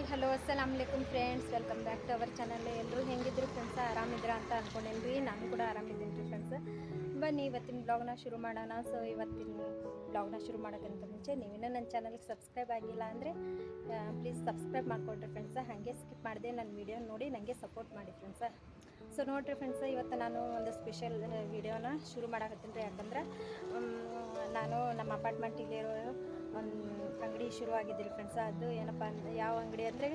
Hi, hello, ಅಸ್ಸಲಾಮ್ ಅಲೈಕುಮ್ friends. Welcome back to our channel. ಎಲ್ಲರೂ ಹೆಂಗಿದ್ರು ಫ್ರೆಂಡ್ಸ್? ಆರಾಮಿದ್ರ ಅಂತ ಅನ್ಕೊಂಡೇನಿ ರೀ ನಾನು ಕೂಡ ಆರಾಮಿದ್ದೀನಿ ರೀ ಫ್ರೆಂಡ್ಸ್. ಬನ್ನಿ, ಇವತ್ತಿನ ಬ್ಲಾಗ್ನ ಶುರು ಮಾಡೋಣ. ಸೊ ಇವತ್ತಿನ ಬ್ಲಾಗ್ನ ಶುರು ಮಾಡೋಕ್ಕಿಂತ ಮುಂಚೆ ನೀವಿನ್ನೂ ನನ್ನ ಚಾನಲ್ಗೆ ಸಬ್ಸ್ಕ್ರೈಬ್ ಆಗಿಲ್ಲ ಅಂದರೆ ಪ್ಲೀಸ್ ಸಬ್ಸ್ಕ್ರೈಬ್ ಮಾಡಿಕೊಡ್ರಿ ಫ್ರೆಂಡ್ಸ್. ಹಾಗೆ ಸ್ಕಿಪ್ ಮಾಡಿದೆ ನನ್ನ ವಿಡಿಯೋ ನೋಡಿ ನನಗೆ ಸಪೋರ್ಟ್ ಮಾಡಿ ಫ್ರೆಂಡ್ಸ. ಸೊ ನೋಡಿರಿ ಫ್ರೆಂಡ್ಸ್, ಇವತ್ತು ನಾನು ಒಂದು ಸ್ಪೆಷಲ್ ವೀಡಿಯೋನ ಶುರು ಮಾಡಕತ್ತೀನಿ ರೀ. ಯಾಕಂದ್ರೆ ನಾನು ನಮ್ಮ ಅಪಾರ್ಟ್ಮೆಂಟಿಗಿರೋ ಒಂದು ಅಂಗಡಿ ಶುರು ಆಗಿದ್ದೀರಿ ಫ್ರೆಂಡ್ಸ್ ಅದು ಏನಪ್ಪ ಅಂದರೆ ಯಾವ ಅಂಗಡಿ ಅಂದರೆ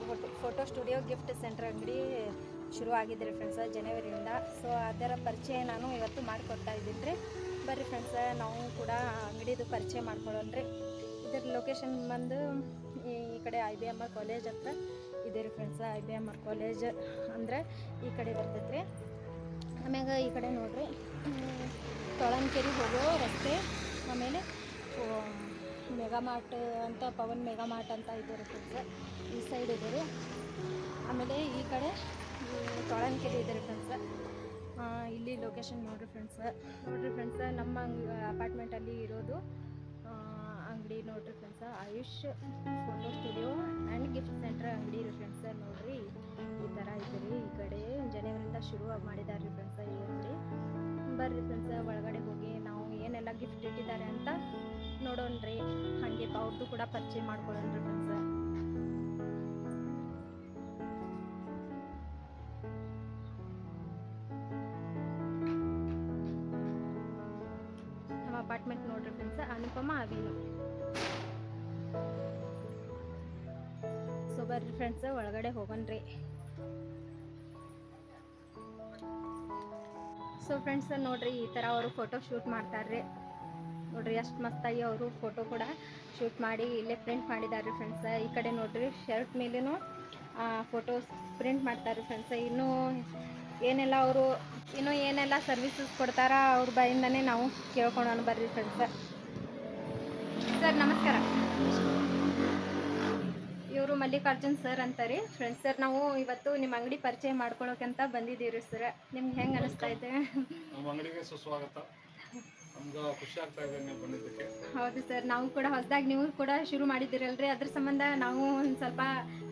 photo photo studio gift centre ಅಂಗಡಿ ಶುರು ಆಗಿದ್ರಿ ಫ್ರೆಂಡ್ಸ ಜನವರಿಯಿಂದ. ಸೊ ಅದರ ಪರಿಚಯ ನಾನು ಇವತ್ತು ಮಾಡಿಕೊಡ್ತಾ ಇದ್ದೀನಿ ರೀ. ಬರ್ರಿ ಫ್ರೆಂಡ್ಸ ನಾವು ಕೂಡ ಅಂಗಡಿದು ಪರಿಚಯ ಮಾಡ್ಕೊಳ್ಳೋಣ ರೀ. ಇದರ ಲೊಕೇಶನ್ ಬಂದು ಈ ಕಡೆ I B M R college ಅಂತ ಇದೆ ರೀ friends I B M R college ಅಂದರೆ ಈ ಕಡೆ ಬರ್ತೈತೆ ರೀ. ಆಮ್ಯಾಗ ಈ ಕಡೆ ನೋಡಿರಿ ತೊಳನ್ಕೆರೆ ಹೋಗೋ ರಸ್ತೆ, ಆಮೇಲೆ ಮೆಗಾಮಾರ್ಟ್ ಅಂತ, ಪವನ್ ಮೆಗಾ ಮಾರ್ಟ್ ಅಂತ ಇದೆ ರೀ ಫ್ರೆಂಡ್ಸ್ ಈ ಸೈಡ್ ಇದೆ ರೀ. ಆಮೇಲೆ ಈ ಕಡೆ ತೊಳನ್ಕೆರೆ ಇದೆ ರೀ ಫ್ರೆಂಡ್ಸ್ ಇಲ್ಲಿ ಲೊಕೇಶನ್ ನೋಡ್ರಿ ಫ್ರೆಂಡ್ಸ್ ನೋಡ್ರಿ ಫ್ರೆಂಡ್ಸ್ ನಮ್ಮ ಅಪಾರ್ಟ್ಮೆಂಟಲ್ಲಿ ಇರೋದು ಅಂಗಡಿ ನೋಡ್ರಿ friends Ayush photo studio and gift centre ಅಂಗಡಿ ರೀ ಫ್ರೆಂಡ್ಸ್ ನೋಡ್ರಿ, ಈ ಥರ ಇದೆ ರೀ. ಈ ಕಡೆ ಜನವರಿಂದ ಶುರು ಮಾಡಿದ್ದಾರೆ ರೀ ಫ್ರೆಂಡ್ಸ್ ಈ ಅಂಗಡಿ ಬರ್ರಿ ಫ್ರೆಂಡ್ಸ್ ಒಳಗಡೆ ಹೋಗಿ ನಾವು ಏನೆಲ್ಲ ಗಿಫ್ಟ್ ಇಟ್ಟಿದ್ದಾರೆ ಅಂತ ನೋಡೋಣ್ರಿ. ಹಾಗೆ ಅವ್ರದ್ದು ಕೂಡ ಪರಿಚಯ ಮಾಡ್ಕೊಳ್ಳೋಣ ರೀ ಫ್ರೆಂಡ್ಸ್ ನಮ್ಮ ಅಪಾರ್ಟ್ಮೆಂಟ್ ನೋಡ್ರಿ ಫ್ರೆಂಡ್ಸ್ ಅನುಪಮ, ಅವಿನು. ಸೊ ಬರ್ರಿ ಫ್ರೆಂಡ್ಸ್ ಒಳಗಡೆ ಹೋಗೋಣ್ರಿ. ಸೊ ಫ್ರೆಂಡ್ಸ್ ನೋಡ್ರಿ, ಈ ಥರ ಅವರು ಫೋಟೋ ಶೂಟ್ ಮಾಡ್ತಾರ್ರಿ. ನೋಡ್ರಿ, ಎಷ್ಟು ಮಸ್ತಾಗಿ ಅವರು ಫೋಟೋ ಕೂಡ ಶೂಟ್ ಮಾಡಿ ಇಲ್ಲೇ ಪ್ರಿಂಟ್ ಮಾಡಿದ್ದಾರೆ ಫ್ರೆಂಡ್ಸ್ ಈ ಕಡೆ ನೋಡ್ರಿ ಶರ್ಟ್ ಮೇಲೂ ಫೋಟೋಸ್ ಪ್ರಿಂಟ್ ಮಾಡ್ತಾರೆ ಫ್ರೆಂಡ್ಸ್ ಇನ್ನೂ ಏನೆಲ್ಲ ಅವರು, ಇನ್ನೂ ಏನೆಲ್ಲ ಸರ್ವಿಸಸ್ ಕೊಡ್ತಾರ ಅವ್ರ ಬಾಯಿಂದನೇ ನಾವು ಕೇಳ್ಕೊಳೋಣ ಬರ್ರಿ ಫ್ರೆಂಡ್ಸ್ ಸರ್ ನಮಸ್ಕಾರ. ಇವರು ಮಲ್ಲಿಕಾರ್ಜುನ್ ಸರ್ ಅಂತಾರೆ. ಫ್ರೆಂಡ್ಸ್ ಸರ್ ನಾವು ಇವತ್ತು ನಿಮ್ಮ ಅಂಗಡಿ ಪರಿಚಯ ಮಾಡ್ಕೊಳಕ್ಕಂತ ಬಂದಿದ್ದೀವಿ ಸರ್ ನಿಮ್ಗೆ ಹೆಂಗೆ ಅನಿಸ್ತಾ ಇದೆ? ನಮ್ಮ ಅಂಗಡಿಗೆ ಸುಸ್ವಾಗತ. ಹೌದು ಸರ್ ನಾವು ಕೂಡ ಹೊಸದಾಗಿ ನೀವು ಕೂಡ ಶುರು ಮಾಡಿದ್ದೀರಲ್ರಿ. ಅದ್ರ ಸಂಬಂಧ ನಾವು ಒಂದು ಸ್ವಲ್ಪ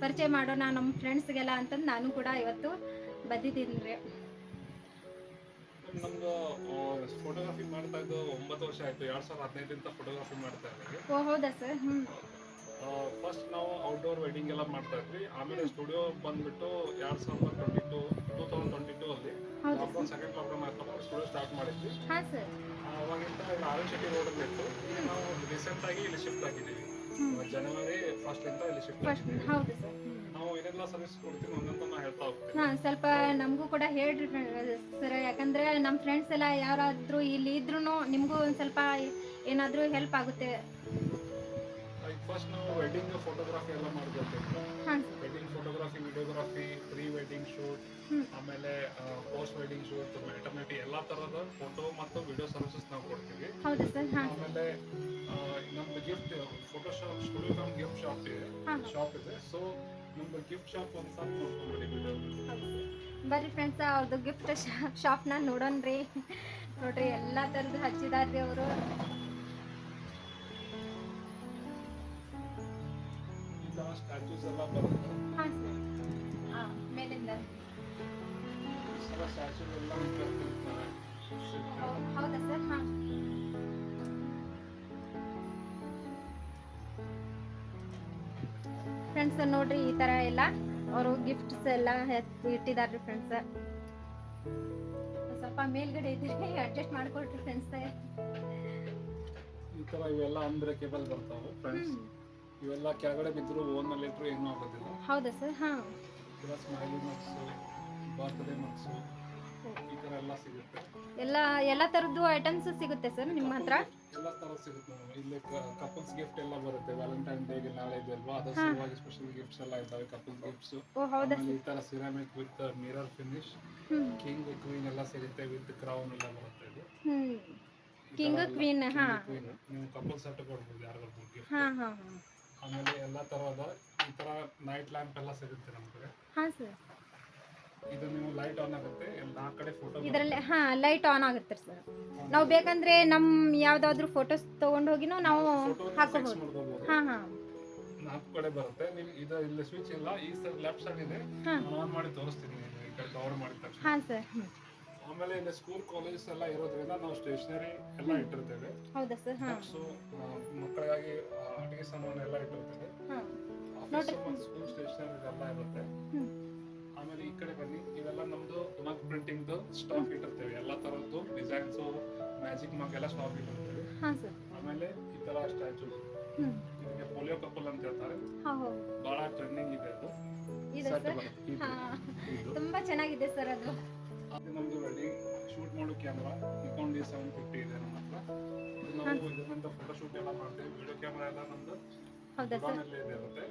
ಪರಿಚಯ ಮಾಡೋಣ ನಮ್ಮ ಫ್ರೆಂಡ್ಸ್ಗೆಲ್ಲ ಅಂತಂದು ನಾನು ಕೂಡ ಇವತ್ತು ಬಂದಿದ್ದೀನಿ ರೀ ನಮ್ದು ಫೋಟೋಗ್ರಫಿ ಮಾಡ್ತಾ ಇದ್ದು ಒಂಬತ್ತು ವರ್ಷ ಆಯ್ತು. ಎರಡ್ ಸಾವಿರದ ಹದಿನೈದರಿಂದ ಫೋಟೋಗ್ರಫಿ ಮಾಡ್ತಾ ಇದ್ದೀವಿ. ಓ ಹೌದಾ ಸರ್? ಹ್ಞೂ ಫಸ್ಟ್ ನಾವು ಔಟ್ಡೋರ್ ವೆಡ್ಡಿಂಗ್ ಎಲ್ಲ ಮಾಡ್ತಾ ಇದ್ವಿ. ಆಮೇಲೆ ಸ್ಟುಡಿಯೋ ಬಂದ್ಬಿಟ್ಟು ಎರಡ್ ಸಾವಿರದ twenty two two thousand twenty two ಅಲ್ಲಿ ಲಾಕ್ಡೌನ್ ಸೆಕೆಂಡ್ ಲಾಕ್ಡೌನ್ ಆಯ್ತಲ್ಲ ಸ್ಟುಡಿಯೋ ಸ್ಟಾರ್ಟ್ ಮಾಡಿದ್ವಿ. ಅವಾಗಿಂದ ಆರ್ ಶೆಟ್ಟಿ ರೋಡ್ ಅಲ್ಲಿ ಇತ್ತು. ನಾವು ರೀಸೆಂಟ್ ಆಗಿ ಇಲ್ಲಿ ಶಿಫ್ಟ್ ಆಗಿದ್ದೀವಿ. ಜನವರಿ ಫಸ್ಟ್ ಇಂದ ಇಲ್ಲಿ ಶಿಫ್ಟ್ ಆಗಿದ್ದೀವಿ. ನಾವು ಏನೆಲ್ಲ ಸರ್ವಿಸ್ ಕೊಡ್ತೀವಿ ಒಂದೊಂದು ನಾ ಹೇಳ್ತಾ ಹಾಂ ಸ್ವಲ್ಪ ನಮಗೂ ಕೂಡ ಹೇಳ್ರಿ ಸರ್ ಯಾಕಂದರೆ ನಮ್ಮ ಫ್ರೆಂಡ್ಸ್ ಎಲ್ಲ ಯಾರಾದ್ರೂ ಇಲ್ಲಿ ಇದ್ರೂ ನಿಮಗೂ ಒಂದು ಸ್ವಲ್ಪ ಏನಾದರೂ ಹೆಲ್ಪ್ ಆಗುತ್ತೆ. ಫಸ್ಟ್ ನಾವು ವೆಡ್ಡಿಂಗ್ ಫೋಟೋಗ್ರಫಿ ಎಲ್ಲ ಮಾಡ್ಕೊಳ್ತೀವಿ wedding photography videography pre wedding shoot. ಆಮೇಲೆ ಪೋಸ್ಟ್ ವೆಡ್ಡಿಂಗ್ ಶೂಟ್ ಮೆಟರ್ನಿಟಿ ಎಲ್ಲಾ ತರದ ಫೋಟೋ ಮತ್ತು ವಿಡಿಯೋ ಸರ್ವಿಸಸ್ ನಾವು ಕೊಡ್ತೀವಿ. ಆಮೇಲೆ ನಮ್ದು gift photo shop studio cum gift shop ಇದೆ ಶಾಪ್ ಇದೆ. ಸೊ ನಮ್ದು ಗಿಫ್ಟ್ ಶಾಪ್ ಸಾರಿ ನೋಡ್ಕೊಂಡ್ಬಿಡಿ ವಿಡಿಯೋ ಬರ್ರಿ ಫ್ರೆಂಡ್ಸ್ ಅವ್ರದ್ದು ಗಿಫ್ಟ್ ಶಾಪ್ನ ನೋಡೋಣ್ರಿ. ನೋಡ್ರಿ ಎಲ್ಲ ಥರದ್ದು ಹಚ್ಚಿದಾರ್ರಿ ಅವರು. ಸ್ಟ್ಯಾಚೂಸ್ ಎಲ್ಲ ಬರುತ್ತೆ ಹಾಂ ಸರ್ ಹಾಂ ಮೇಲಿಂದ ಎಲ್ಲ ಹೌದಾ ಸರ್ ಹಾಂ ಫ್ರೆಂಡ್ಸ್ ನೋಡ್ರಿ ಈ ತರ ಎಲ್ಲ ಅವರು ಗಿಫ್ಟ್ಸ್ ಎಲ್ಲ ಇಟ್ಟಿದಾರ್ರಿ ಫ್ರೆಂಡ್ಸ್ ಸ್ವಲ್ಪ ಮೇಲ್ಗಡೆ ಇದ್ರೆ ಅಡ್ಜಸ್ಟ್ ಮಾಡ್ಕೊಳ್ರಿ ಫ್ರೆಂಡ್ಸ್ ಈ ತರ ಇವೆಲ್ಲ ಅಂದ್ರೆ ಕೇಬಲ್ ಬರ್ತಾವೆ ಫ್ರೆಂಡ್ಸ್ ಇವೆಲ್ಲ ಕೆಳಗಡೆ ಬಿದ್ರು ಓನ್ನಲ್ಲಿ ಇಟ್ರು ಏನೂ ಆಗೋದಿಲ್ಲ. ಹೌದಾ ಸರ್? ಹಾಂ. Plus smiley mugs birthday mugs ಈ ಥರ ಎಲ್ಲ ಸಿಗುತ್ತೆ. ಎಲ್ಲ ಎಲ್ಲ ಥರದ್ದು ಐಟಮ್ಸ್ ಸಿಗುತ್ತೆ ಸರ್ ನಿಮ್ಮ ಹತ್ರ? ಎಲ್ಲ ಥರ ಸಿಗುತ್ತೆ ಮೇಡಮ್ ಇಲ್ಲಿ ಕಪಲ್ಸ್ ಗಿಫ್ಟ್ ಎಲ್ಲ ಬರುತ್ತೆ. ವ್ಯಾಲೆಂಟೈನ್ ಡೇಗೆ ನಾಳೆ ಇದೆ ಅಲ್ವಾ? ಅದರ ಸಲುವಾಗಿ ಸ್ಪೆಷಲ್ ಗಿಫ್ಟ್ಸ್ ಎಲ್ಲ ಇದ್ದಾವೆ ಕಪಲ್ ಗಿಫ್ಟ್ಸ್ ಓ ಈ ಥರ ceramic with mirror finish king queen ಎಲ್ಲ ಸಿಗುತ್ತೆ ವಿತ್ ಕ್ರೌನ್ ಎಲ್ಲ ಬರುತ್ತೆ ಇದು. ಕಿಂಗ್ ಕ್ವೀನ್ ಹಾ. ನೀವು ಕಪಲ್ ಸೆಟ್ ಕೊಡ್ಬೋದು ಯಾರಿಗಾದ್ರು ಗಿಫ್ಟ್ ಹಾ ಹಾಂ ಹಾಂ. ಆಮೇಲೆ ಎಲ್ಲ ತರಹದ ಈ ತರ ನೈಟ್ ಲ್ಯಾಂಪ್ ಎಲ್ಲ ಸಿಗುತ್ತೆ ನಮ್ಮ ಕಡೆ. ಹಾಂ ಸರ್ ಇದು ನೀವು ಲೈಟ್ ಆನ್ ಆಗುತ್ತೆ. ಎಲ್ಲ ಕಡೆ ಫೋಟೋ ಇದರಲ್ಲಿ ಹಾಂ ಲೈಟ್ ಆನ್ ಆಗುತ್ತೆ ಸರ್ ನಾವು ಬೇಕಂದ್ರೆ ನಮ್ಮ ಯಾವ್ದಾದ್ರು ಫೋಟೋಸ್ ತಗೊಂಡು ಹೋಗಿನೂ ನಾವು ಹಾಕೋಬಹುದು. ಹಾ ಹಾಂ. ನಾಲ್ಕು ಕಡೆ ಬರುತ್ತೆ. ನೀವು ಇದು ಇಲ್ಲಿ ಸ್ವಿಚ್ ಇಲ್ಲ. ಈ ಸೈಡ್ ಲೆಫ್ಟ್ ಸೈಡ್ ಇದೆ. ಆನ್ ಮಾಡಿ ತೋರಿಸ್ತೀನಿ. ನಿಮ್ಗೆ ಈ ಕಡೆ ಕವರ್ ಮಾಡಿದ ತಕ್ಷಣ. ಹಾಂ ಸರ್ ಆಮೇಲೆ ಇಲ್ಲಿ ಸ್ಕೂಲ್ ಕಾಲೇಜಸ್ ಎಲ್ಲ ಇರೋದ್ರಿಂದ ನಾವು ಸ್ಟೇಷನರಿ ಎಲ್ಲ ಇಟ್ಟಿರ್ತೇವೆ. ಹೌದಾ ಸರ್ ಹಾಂ. ಬುಕ್ಸು ಮಕ್ಕಳಿಗಾಗಿ ಆಟಿಕೆ ಸಾಮಾನು ಎಲ್ಲ ಇಟ್ಟಿರ್ತೇವೆ. ಹಾಂ. ಆಫೀಸ್ ಮತ್ತು ಸ್ಕೂಲ್ ಸ್ಟೇಷನರಿ ಎಲ್ಲ ಇರುತ್ತೆ. ಆಮೇಲೆ ಈ ಕಡೆ ಬನ್ನಿ. ಇವೆಲ್ಲ ನಮ್ದು ಮಗ್ ಪ್ರಿಂಟಿಂಗ್ ಸ್ಟಾಕ್ ಇಟ್ಟಿರ್ತೇವೆ. ಎಲ್ಲ ತರದ್ದು ಡಿಸೈನ್ಸು ಮ್ಯಾಜಿಕ್ ಮಗ್ ಎಲ್ಲ ಸ್ಟಾಕ್ ಇಟ್ಟಿರ್ತೇವೆ. ಹಾಂ ಸರ್ ಆಮೇಲೆ ಈ ತರ ಸ್ಟ್ಯಾಚು ಇದಕ್ಕೆ ಪೋಲಿಯೋ ಕಪಲ್ ಅಂತ ಹೇಳ್ತಾರೆ. ಹಾಂ ಹೌದು. ಬಹಳ ಟ್ರೆಂಡಿಂಗ್ ಇದೆ ಅದು. ಇದೆ Set ಸರ್ ಬರುತ್ತೆ. ಇದು. ತುಂಬ ಚೆನ್ನಾಗಿದೆ ಸರ್ ಅದು. ನಮ್ದು ವೆಡ್ಡಿಂಗ್ ಶೂಟ್ ಮಾಡೋ camera Nikon D seven fifty ಇದೆ ನಮ್ಮ ಹತ್ರ. ನಾವು ಇದರಿಂದ ಫೋಟೋ ಶೂಟ್ ಎಲ್ಲ ಮಾಡ್ತೀವಿ. ವಿಡಿಯೋ ಕ್ಯಾಮ್ರಾ ಎಲ್ಲ ನಮ್ದು ಹೌದಾ ಸರ್? ಇರುತ್ತೆ.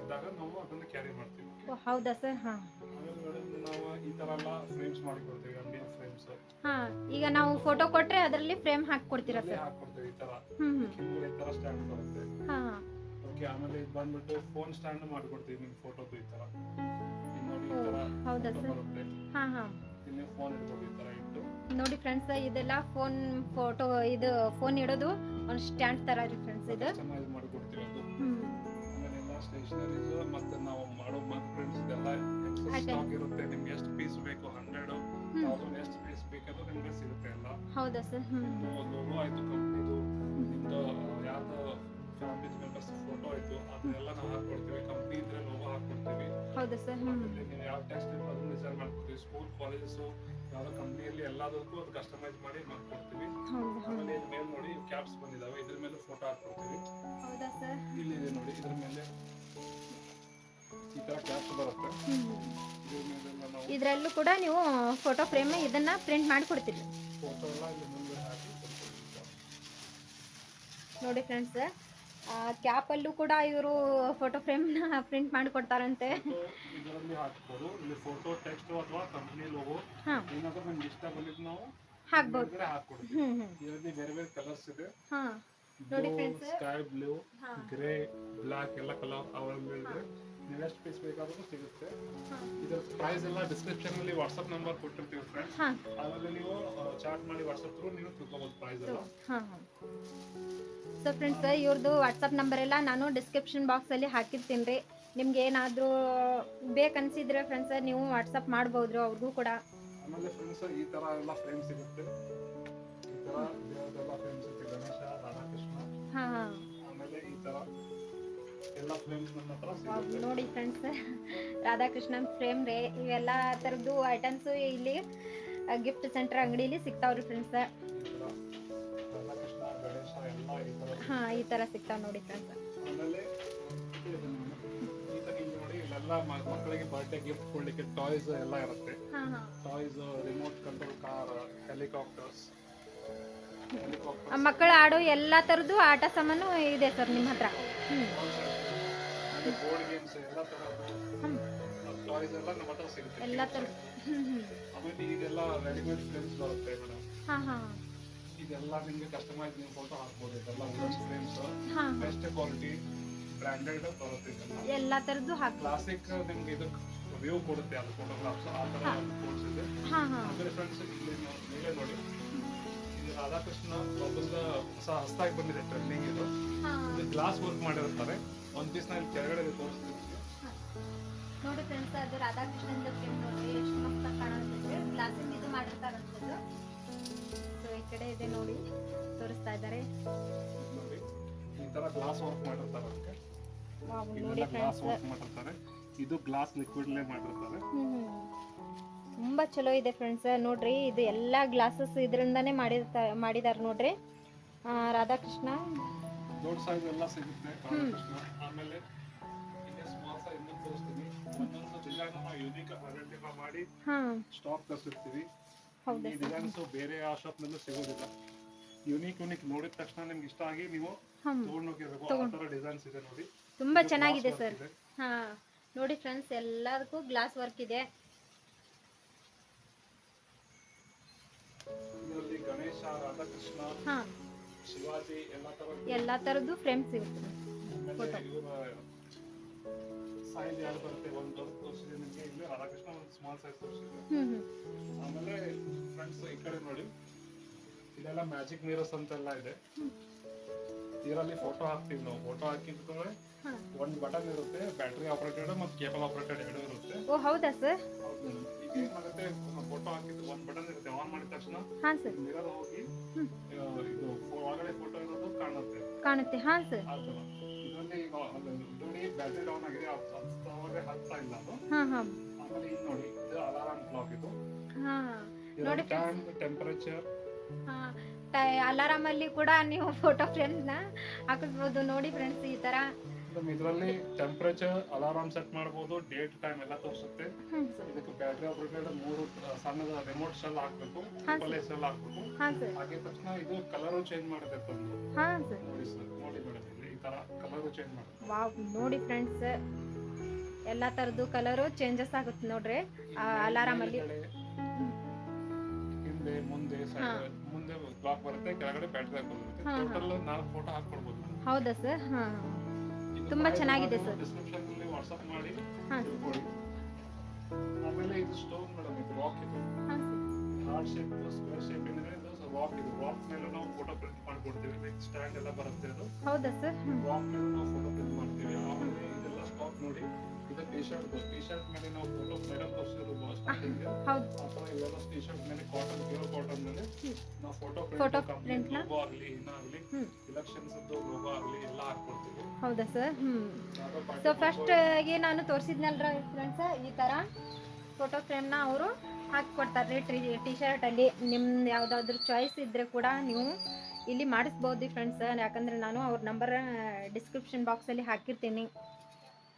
ಇದ್ದಾಗ ನಾವು ಅದನ್ನ ಕ್ಯಾರಿ ಮಾಡ್ತೀವಿ. ಓ ಹೌದಾ ಸರ್? ಹಾಂ. ನಾವು ಈ ತರ ಎಲ್ಲ ಫ್ರೇಮ್ಸ್ ಮಾಡಿ ಕೊಡ್ತೀವಿ ಫ್ರೇಮ್ಸ್ ಹಾ ಈಗ ನಾವು ಫೋಟೋ ಕೊಟ್ಟರೆ ಅದರಲ್ಲಿ ಫ್ರೇಮ್ ಹಾಕಿ ಕೊಡ್ತೀರಾ ಸರ್? ಈ ಈ ಸ್ಟ್ಯಾಂಡ್ ಬರುತ್ತೆ. ಹಾಂ. ಓಕೆ ಆಮೇಲೆ ಇದು ಬಂದ್ಬಿಟ್ಟು ಫೋನ್ ಸ್ಟ್ಯಾಂಡ್ ಮಾಡ್ಕೊಡ್ತೀವಿ ನಿಮ್ಮ ಫೋಟೋದು ಈ ತರ. ಹೌದಾ ಸರ್? ಹಾಂ ಹಾಂ. ಇಲ್ಲಿ ಫೋನ್ ಇಟ್ಕೊಂಡು ಈ ತರ ಇಟ್ಟು. ನೋಡಿ ಫ್ರೆಂಡ್ಸ್ ಇದೆಲ್ಲ ಫೋನ್ ಫೋಟೋ ಇದು ಫೋನ್ ಇಡೋದು ಒಂದು ಸ್ಟ್ಯಾಂಡ್ ತರ ರೀ ಫ್ರೆಂಡ್ಸ್ ಇದು. ಚೆನ್ನಾಗಿ ಮಾಡ್ಕೊಡ್ತೀವಿ ಅದು. ಆಮೇಲೆ ಎಲ್ಲ ಸ್ಟೇಷನರೀಸ್ ಮತ್ತೆ ನಾವು ಮಾಡೋ ಮತ್ ಪ್ರಿಂಟ್ಸ್ ಇದೆಲ್ಲ Items. ಸ್ಟಾಕ್ ಇರುತ್ತೆ. ನಿಮ್ಗೆ ಎಷ್ಟು ಪೀಸ್ ಬೇಕು? ಹಂಡ್ರೆಡ್ ಹ್ಞೂ ತೌಸಂಡ್ ಎಷ್ಟು ಪೀಸ್ ಬೇಕಾದ್ರೂ ನಿಮ್ಗೆ ಸಿಗುತ್ತೆ ಎಲ್ಲ. ಹೌದಾ ಸರ್ ಹ್ಞೂ ನಿಮ್ದು ಲೋಗೋ ಆಯ್ತು ಕಂಪ್ನಿದು ನಿಮ್ದು ಯಾವ್ದು ಮೆಂಬರ್ಸ್ ಫೋಟೋ ಆಯ್ತು. ಅದನ್ನೆಲ್ಲ ನಾವು ಹಾಕೊಡ್ತೀವಿ. ಕಂಪ್ನಿ ಇದ್ರೆ ಲೋಗೋ ಹಾಕೊಡ್ತೀವಿ. ಹೌದಾ ಸರ್? ಹ್ಞೂ ಆಮೇಲೆ ನೀವು ಯಾವ ಟೆಸ್ಟ್ ಅದನ್ನ ಡಿಸೈನ್ ಮಾಡ್ಕೊಡ್ತೀವಿ. ಸ್ಕೂಲ್ ಕಾಲೇಜಸ್ಸು ಯಾವ್ದೋ ಕಂಪ್ನಿಯಲ್ಲಿ ಎಲ್ಲದಕ್ಕೂ ಅದು ಕಸ್ಟಮೈಸ್ ಮಾಡಿ ಮಾಡ್ಕೊಡ್ತೀವಿ. ಆಮೇಲೆ ಇದ್ರ ಮೇಲೆ ನೋಡಿ ಕ್ಯಾಪ್ಸ್ ಬಂದಿದಾವೆ. ಇದ್ರ ಮೇಲೆ ಫೋಟೋ ಹೌದಾ ಸರ್? ಇಲ್ಲಿ ಇದೆ ನೋಡಿ. ಇದ್ರ ಮೇಲೆ ಈ ತರ ಕ್ಯಾಪ್ಸ್ ಬರುತ್ತೆ. ಇದ್ರ ಮೇಲೆಲ್ಲ ನಾವು ಇದರಲ್ಲೂ ಕೂಡ ನೀವು ಫೋಟೋ ಫ್ರೇಮ್ ಇದನ್ನ ಪ್ರಿಂಟ್ ಮಾಡಿ ಕೊಡ್ತೀರಿ ಫೋಟೋ ಎಲ್ಲ ಇಲ್ಲಿ ಮುಂದೆ ಹಾಕಿ ಕೊಡ್ತೀವಿ. ನೋಡಿ ಫ್ರೆಂಡ್ಸ್ ಕ್ಯಾಪಲ್ಲೂ ಕೂಡ ಇವರು ಫೋಟೋ ಫ್ರೇಮ್ನ ಪ್ರಿಂಟ್ ಮಾಡಿ ಕೊಡ್ತಾರಂತೆ ಫೋಟೋ ಹಾಕ್ಬೋದು ಇಲ್ಲಿ ಫೋಟೋ ಟೆಕ್ಸ್ಟ್ ಅಥವಾ ಕಂಪ್ನಿ ಲೋಗೋ ಹಾಂ. ಏನಾದ್ರೂ ನಮ್ಗೆ ಇಷ್ಟ ಬಂದಿದ್ದು ನಾವು ಹಾಕ್ಬೋದು. ಹೊರಗಡೆ ಹಾಕ್ಕೊಡ್ತೀವಿ ಹ್ಞೂ ಹ್ಞೂ ಇದರಲ್ಲಿ ಬೇರೆ ಬೇರೆ ಕಲರ್ಸ್ ಇದೆ. ಹಾಂ. ನೋಡಿ blue sky blue grey black ಎಲ್ಲ ಕಲರ್ ಇದೆ ನೀವು ಎಷ್ಟು ಪೀಸ್ ಬೇಕಾದರೂ ಸಿಗುತ್ತೆ. ಇದರ ಪ್ರೈಸ್ ಎಲ್ಲ ಡಿಸ್ಕ್ರಿಪ್ಷನ್ ಅಲ್ಲಿ ವಾಟ್ಸ್ಆಪ್ ನಂಬರ್ ಕೊಟ್ಟಿರ್ತೀವಿ ಫ್ರೆಂಡ್ಸ್ ಹಾಂ. ಆಮೇಲೆ ನೀವು ಚಾಟ್ ಮಾಡಿ ವಾಟ್ಸ್ಆಪ್ ಥ್ರೂ ನೀವು ತಿಳ್ಕೊಬೋದು ಪ್ರೈಸ್ ಎಲ್ಲ. ಹಾಂ ಹಾಂ. ಸೊ ಫ್ರೆಂಡ್ಸ್ ಇವ್ರದ್ದು ವಾಟ್ಸಪ್ ನಂಬರ್ ಎಲ್ಲ ನಾನು ಡಿಸ್ಕ್ರಿಪ್ಷನ್ ಬಾಕ್ಸಲ್ಲಿ ಹಾಕಿರ್ತೀನಿ ರೀ. ನಿಮ್ಗೆ ಏನಾದರೂ ಬೇಕನ್ಸಿದ್ರೆ ಫ್ರೆಂಡ್ಸ್ ನೀವು ವಾಟ್ಸಪ್ ಮಾಡ್ಬೋದು ಅವ್ರಿಗೂ ಕೂಡ. ಆಮೇಲೆ ಫ್ರೆಂಡ್ಸ್ ಈ ತರ ಎಲ್ಲ ಫ್ರೇಮ್ ಸಿಗುತ್ತೆ. ಈ ತರ ದೇವರದೆಲ್ಲ ನೋಡಿ ಫ್ರೆಂಡ್ಸ್ ರಾಧಾಕೃಷ್ಣನ್ ಫ್ರೇಮ್ ರೇ ಇವೆಲ್ಲ ಥರದ್ದು ಐಟಮ್ಸು ಇಲ್ಲಿ ಗಿಫ್ಟ್ ಸೆಂಟರ್ ಅಂಗಡಿಲಿ ಸಿಗ್ತಾವ್ರಿ ಫ್ರೆಂಡ್ಸ್ ತರ ಈ ತರ ಹಾಂ ಈ ಥರ ಸಿಗ್ತಾವೆ ನೋಡಿ ಫ್ರೆಂಡ್ಸ್ ತರ ಮಕ್ಕಳಿಗೆ ಬರ್ಡೇ ಗಿಫ್ಟ್ ಕೊಡ್ಲಿಕ್ಕೆ ಟಾಯ್ಸ್ ಎಲ್ಲ ಇರುತ್ತೆ. Toys remote control car helicopters ಮಕ್ಕಳು ಆಡೋ ಎಲ್ಲ ತರದ್ದು ಆಟ ಸಾಮಾನು ಇದೆ ಸರ್ ನಿಮ್ಮ ಹತ್ರ. ಬೋರ್ಡ್ ಗೇಮ್ಸ್ ಎಲ್ಲ ತರದ್ದು ಟಾಯ್ಸ್ ಎಲ್ಲ ನಮ್ಮ ಹತ್ರ ಸಿಗುತ್ತೆ. ಎಲ್ಲ ತರ. ಆಮೇಲೆ ಇದೆಲ್ಲ ರೆಡಿಮೇಡ್ ಫ್ರೇಮ್ಸ್ ಬರುತ್ತೆ ಮೇಡಮ್. ಹಾ ಹಾ. ಇದೆಲ್ಲ ನಿಮಗೆ ಕಸ್ಟಮೈಸ್ ನೀವು ಫೋಟೋ ಹಾಕ್ಬೋದು. ಇದೆಲ್ಲ wooden frames best quality branded ಬರುತ್ತೆ ಇದೆಲ್ಲ. ಎಲ್ಲ ಥರದ್ದು ಹಾಕಿ ಕ್ಲಾಸಿಕ್ ನಿಮಗೆ ಇದು ವ್ಯೂ ಕೊಡುತ್ತೆ ಅದು ಫೋಟೋಗ್ರಾಫ್ಸ್ ಆ ತರ ಕೋರ್ಸ್ ಇದೆ. ಹಾ ಹಾ. ಆಮೇಲೆ ಫ್ರೆಂಡ್ಸ್ ಇಲ್ಲಿ ನೋ- ನೋಡಿ. ಇದು ರಾಧಾಕೃಷ್ಣ ಒಬ್ಬದ ಹೊಸ ಹೊಸದಾಗಿ ಬಂದಿದೆ ಟ್ರೆಂಡಿಂಗ್ ಇದು. ಇದು ಗ್ಲಾಸ್ ವರ್ಕ್ ಮಾಡಿರ್ತಾರೆ ಒಂದ್ ದಿವಸ ನ ಇಲ್ಲಿ ಕೆಳಗಡೆ ಇದೆ ತೋರಿಸ್ತೀನಿ. ನೋಡಿ ಫ್ರೆಂಡ್ಸ್ ಅದು ರಾಧಾಕೃಷ್ಣನ್ ಜೊತೆ ನೋಡಿ ಎಷ್ಟು ಮಸ್ತ್ ಕಾಣಿಸ್ತದೆ ಗ್ಲಾಸಿಂದ ಇದು ಮಾಡಿರ್ತಾರಂತದ್ದು ಸೊ ಈ ಕಡೆ ಇದೆ ನೋಡಿ ತೋರಿಸ್ತಾ ಇದ್ದಾರೆ. ನೋಡಿ ಈ ತರ ಗ್ಲಾಸ್ ವರ್ಕ್ ಮಾಡಿರ್ತಾರೆ ಅದಕ್ಕೆ. ನೋಡಿ ಇದೆಲ್ಲ ಗ್ಲಾಸ್ ವರ್ಕ್ ಮಾಡಿರ್ತಾರೆ. ಇದು ಗ್ಲಾಸ್ ಲಿಕ್ವಿಡ್ಲೇ ಮಾಡಿರ್ತಾರೆ. ತುಂಬಾ ಚಲೋ ಇದೆ ಫ್ರೆಂಡ್ಸ್ ನೋಡ್ರಿ ಇದು ಎಲ್ಲ ಗ್ಲಾಸಸ್ ಇದರಿಂದಾನೇ ಮಾಡಿರ್ತಾರೆ ಮಾಡಿದಾರೆ ನೋಡ್ರಿ. ರಾಧಾಕೃಷ್ಣ. ದೊಡ್ಡ ಸೈಜ್ ಎಲ್ಲ ಸಿಗುತ್ತೆ ಆಮೇಲೆ ಸ್ಮಾಲ್ ಸೈಜ್ ಇನ್ನೂ ತೋರಿಸ್ತೀನಿ. ಒಂದೊಂದು ಡಿಸೈನ್ ನಾವು ಯೂನಿಕ್ ಐಡೆಂಟಿಫೈ ಮಾಡಿ ಸ್ಟಾಕ್ ತರಿಸಿರ್ತೀವಿ. ಹೌದಾ ಈ ಡಿಸೈನ್ಸ್ ಬೇರೆ ಆ ಶಾಪ್ ನಲ್ಲೂ ಸಿಗೋದಿಲ್ಲ. ಯೂನಿಕ್ ಯೂನಿಕ್ ನೋಡಿದ ತಕ್ಷಣ ನಿಮ್ಗೆ ಇಷ್ಟ ಆಗಿ ನೀವು ಆ ಡಿಸೈನ್ಸ್ ಇದೆ ನೋಡಿ. ತುಂಬಾ ಚೆನ್ನಾಗಿದೆ ಸರ್. ಹಾ. ನೋಡಿ ಫ್ರೆಂಡ್ಸ್ ಎಲ್ಲದಕ್ಕೂ ಗ್ಲಾಸ್ ವರ್ಕ್ ಇದೆ. ಇದರಲ್ಲಿ ಗಣೇಶ ರಾಧಾಕೃಷ್ಣ ಎಲ್ಲ ತರದ್ದು ಫ್ರೇಮ್ ಸಿಗುತ್ತೆ ಹ್ಞೂ ಆಮೇಲೆ ಫ್ರೆಂಡ್ಸ್ ಈ ಕಡೆ ನೋಡಿ. ಇದೆಲ್ಲ ಮ್ಯಾಜಿಕ್ ಮಿರರ್ಸ್ ಅಂತೆಲ್ಲ ಇದೆ. ಇದರಲ್ಲಿ ಫೋಟೋ ಹಾಕ್ತೀವಿ ನಾವು. ಫೋಟೋ ಹಾಕಿದ್ರೆ ಒಂದು ಬಟನ್ ಇರುತ್ತೆ. ಬ್ಯಾಟ್ರಿ ಆಪರೇಟೆಡ್ ಮತ್ತು ಕೇಬಲ್ ಆಪರೇಟೆಡ್ ಎರಡು ಇರುತ್ತೆ. ಓ ಹೌದಾ ಸರ್. ಏನಾಗುತ್ತೆ ಫೋಟೋ ಹಾಕಿದ್ದು ಒಂದು ಬಟನ್ ಇರುತ್ತೆ. ಆನ್ ಮಾಡಿದ ತಕ್ಷಣ ಮಿರರ್ ಹೋಗಿ ಇದು ಒಳಗಡೆ ಫೋಟೋ ಇರೋದು ಕಾಣುತ್ತೆ. ಕಾಣುತ್ತೆ. ಹಾಂ ಸರ್ ಇದರಲ್ಲಿ ಈಗ ನೋಡಿ ಬ್ಯಾಟ್ರಿ ಡೌನ್ ಆಗಿದೆ. ಅದು ಹತ್ತುವರೆ ಹತ್ತಾ ಇಲ್ಲ ಅದು. ಹಾಂ ಹಾಂ. ಆಮೇಲೆ ಇದು ನೋಡಿ ಇದು ಅಲಾರಾಮ್ ಕ್ಲಾಕ್ ಇದು. ಹಾಂ ನೋಡಿ ಟೈಮ್ ಟೆಂಪರೇಚರ್ ಹಾಂ ಅಲಾರಾಮ್ ಅಲ್ಲಿ ಕೂಡ ನೀವು ಫೋಟೋ ಫ್ರೇಮ್ನ ಹಾಕಿಸ್ಬೋದು. ನೋಡಿ ಫ್ರೆಂಡ್ಸ್ ಈ ಥರ ಇದರಲ್ಲಿ ಟೆಂಪರೇಚರ್ ಅಲಾರಾಮ್ ಸೆಟ್ ಮಾಡಬಹುದು ಡೇಟ್ ಟೈಮ್ ಎಲ್ಲ ತೋರಿಸುತ್ತೆ. ಇದಕ್ಕೆ ಬ್ಯಾಟ್ರಿ ಆಪರೇಟೆಡ್ ಮೂರು ಸಣ್ಣದ ರಿಮೋಟ್ ಸೆಲ್ ಹಾಕ್ಬೇಕು ಟ್ರಿಪಲ್ ಎಸ್ ಎಲ್ಲ ಹಾಕ್ಬೇಕು. ಹಾಂ ಸರ್. ಆಗಿದ ತಕ್ಷಣ ಇದು ಕಲರ್ ಚೇಂಜ್ ಮಾಡುತ್ತೆ ತಂದು ನೋಡಿ ಸರ್ ನೋಡಿ ಮೇಡಮ್ ಇಲ್ಲಿ ಈ ತರ ಕಲರ್ ಚೇಂಜ್ ಮಾಡುತ್ತೆ. ವಾವ್ ನೋಡಿ ಫ್ರೆಂಡ್ಸ್ ಎಲ್ಲಾ ತರದ್ದು ಕಲರು ಚೇಂಜಸ್ ಆಗುತ್ತೆ ನೋಡ್ರಿ. ಅಲಾರಾಮ್ ಅಲ್ಲಿ. ಹಿಂದೆ ಮುಂದೆ ಮುಂದೆ ಬ್ಲಾಕ್ ಬರುತ್ತೆ ಕೆಳಗಡೆ ಬ್ಯಾಟ್ರಿ ಹಾಕೋದಿರುತ್ತೆ ಹಾ, ಹಾ. ಟೋಟಲ್ ನಾಲ್ಕು ಫೋಟೋ ಹಾಕೊಳ್ಬೋದು ಹೌದಾ ಸರ್ ಹಾಂ. ತುಂಬಾ ಚೆನ್ನಾಗಿದೆ ಸರ್. ಹಾಂ ಆಮೇಲೆ ಇದು ಸ್ಟೋನ್ ಮೇಡಮ್ ಇದು ರಾಕ್ ಇದು. ಹಾಂ ಸರ್. ಹಾರ್ಟ್ ಶೇಪ್ ಸ್ಕ್ವೇರ್ ಶೇಪ್ ಏನಿದೆ ಇದು ರಾಕ್ ಇದು. ರಾಕ್ ಮೇಲೆ ನಾವು ಫೋಟೋ ಪ್ರಿಂಟ್ ಮಾಡ್ಕೊಡ್ತೀವಿ. ನೆಕ್ಸ್ಟ್ ಸ್ಟ್ಯಾಂಡ್ ಎಲ್ಲ ಬರುತ್ತೆ ಅದು ಹೌದಾ ಸರ್? ರಾಕ್ ಮೇಲೆ ನಾವು ಫೋಟೋ ಪ್ರಿಂಟ್ ಮಾಡ್ತೀವಿ. ಆಮೇಲೆ ಇದೆಲ್ಲ ಸ್ಟಾಕ್ ನೋಡಿ. ಇದು ಟಿ ಶರ್ಟ್ ಟಿ ಶರ್ಟ್ ಮೇಲೆ ನಾವು ಫೋಟೋ ಮೇಡಮ್ ತೋರಿಸಿರೋದು ಸ್ಟಾರ್ಟಿಂಗ್ ಹೌದು. ಆ ಥರ ಇವೆಲ್ಲ ಟಿ ಶರ್ಟ್ ಮೇಲೆ ಕಾಟನ್ ಪ್ಯೂರ್ ಕಾಟನ್ ಮೇಲೆ ಹ್ಮ್. ನಾವು ಫೋಟೋ Photo ಪ್ರಿಂಟ್ print ನ? ಲೋಗೋ ಆಗಲಿ ಏನಾಗಲಿ ಹ್ಞೂ ಇಲೆಕ್ಷನ್ಸ್ ಲೋಗೋ ಆಗಲಿ ಎಲ್ಲ ಹಾಕ್ಕೊಡ್ತೀವಿ. ಹೌದಾ ಸರ್ ಹ್ಞೂ ಸೊ ಫಸ್ಟ್ಗೆ ನಾನು ತೋರಿಸಿದ್ನಲ್ರ ಫ್ರೆಂಡ್ಸ್ ಈ ಥರ ಫೋಟೋ ಫ್ರೇಮ್ನ ಅವರು ಹಾಕ್ಕೊಡ್ತಾರೆ. ಟಿ ಟಿ ಶರ್ಟಲ್ಲಿ ನಿಮ್ದು ಯಾವುದಾದ್ರೂ ಚಾಯ್ಸ್ ಇದ್ದರೆ ಕೂಡ ನೀವು ಇಲ್ಲಿ ಮಾಡಿಸ್ಬೋದು ಫ್ರೆಂಡ್ಸ್ ಯಾಕಂದರೆ ನಾನು ಅವ್ರ ನಂಬರ್ ಡಿಸ್ಕ್ರಿಪ್ಷನ್ ಬಾಕ್ಸಲ್ಲಿ ಹಾಕಿರ್ತೀನಿ.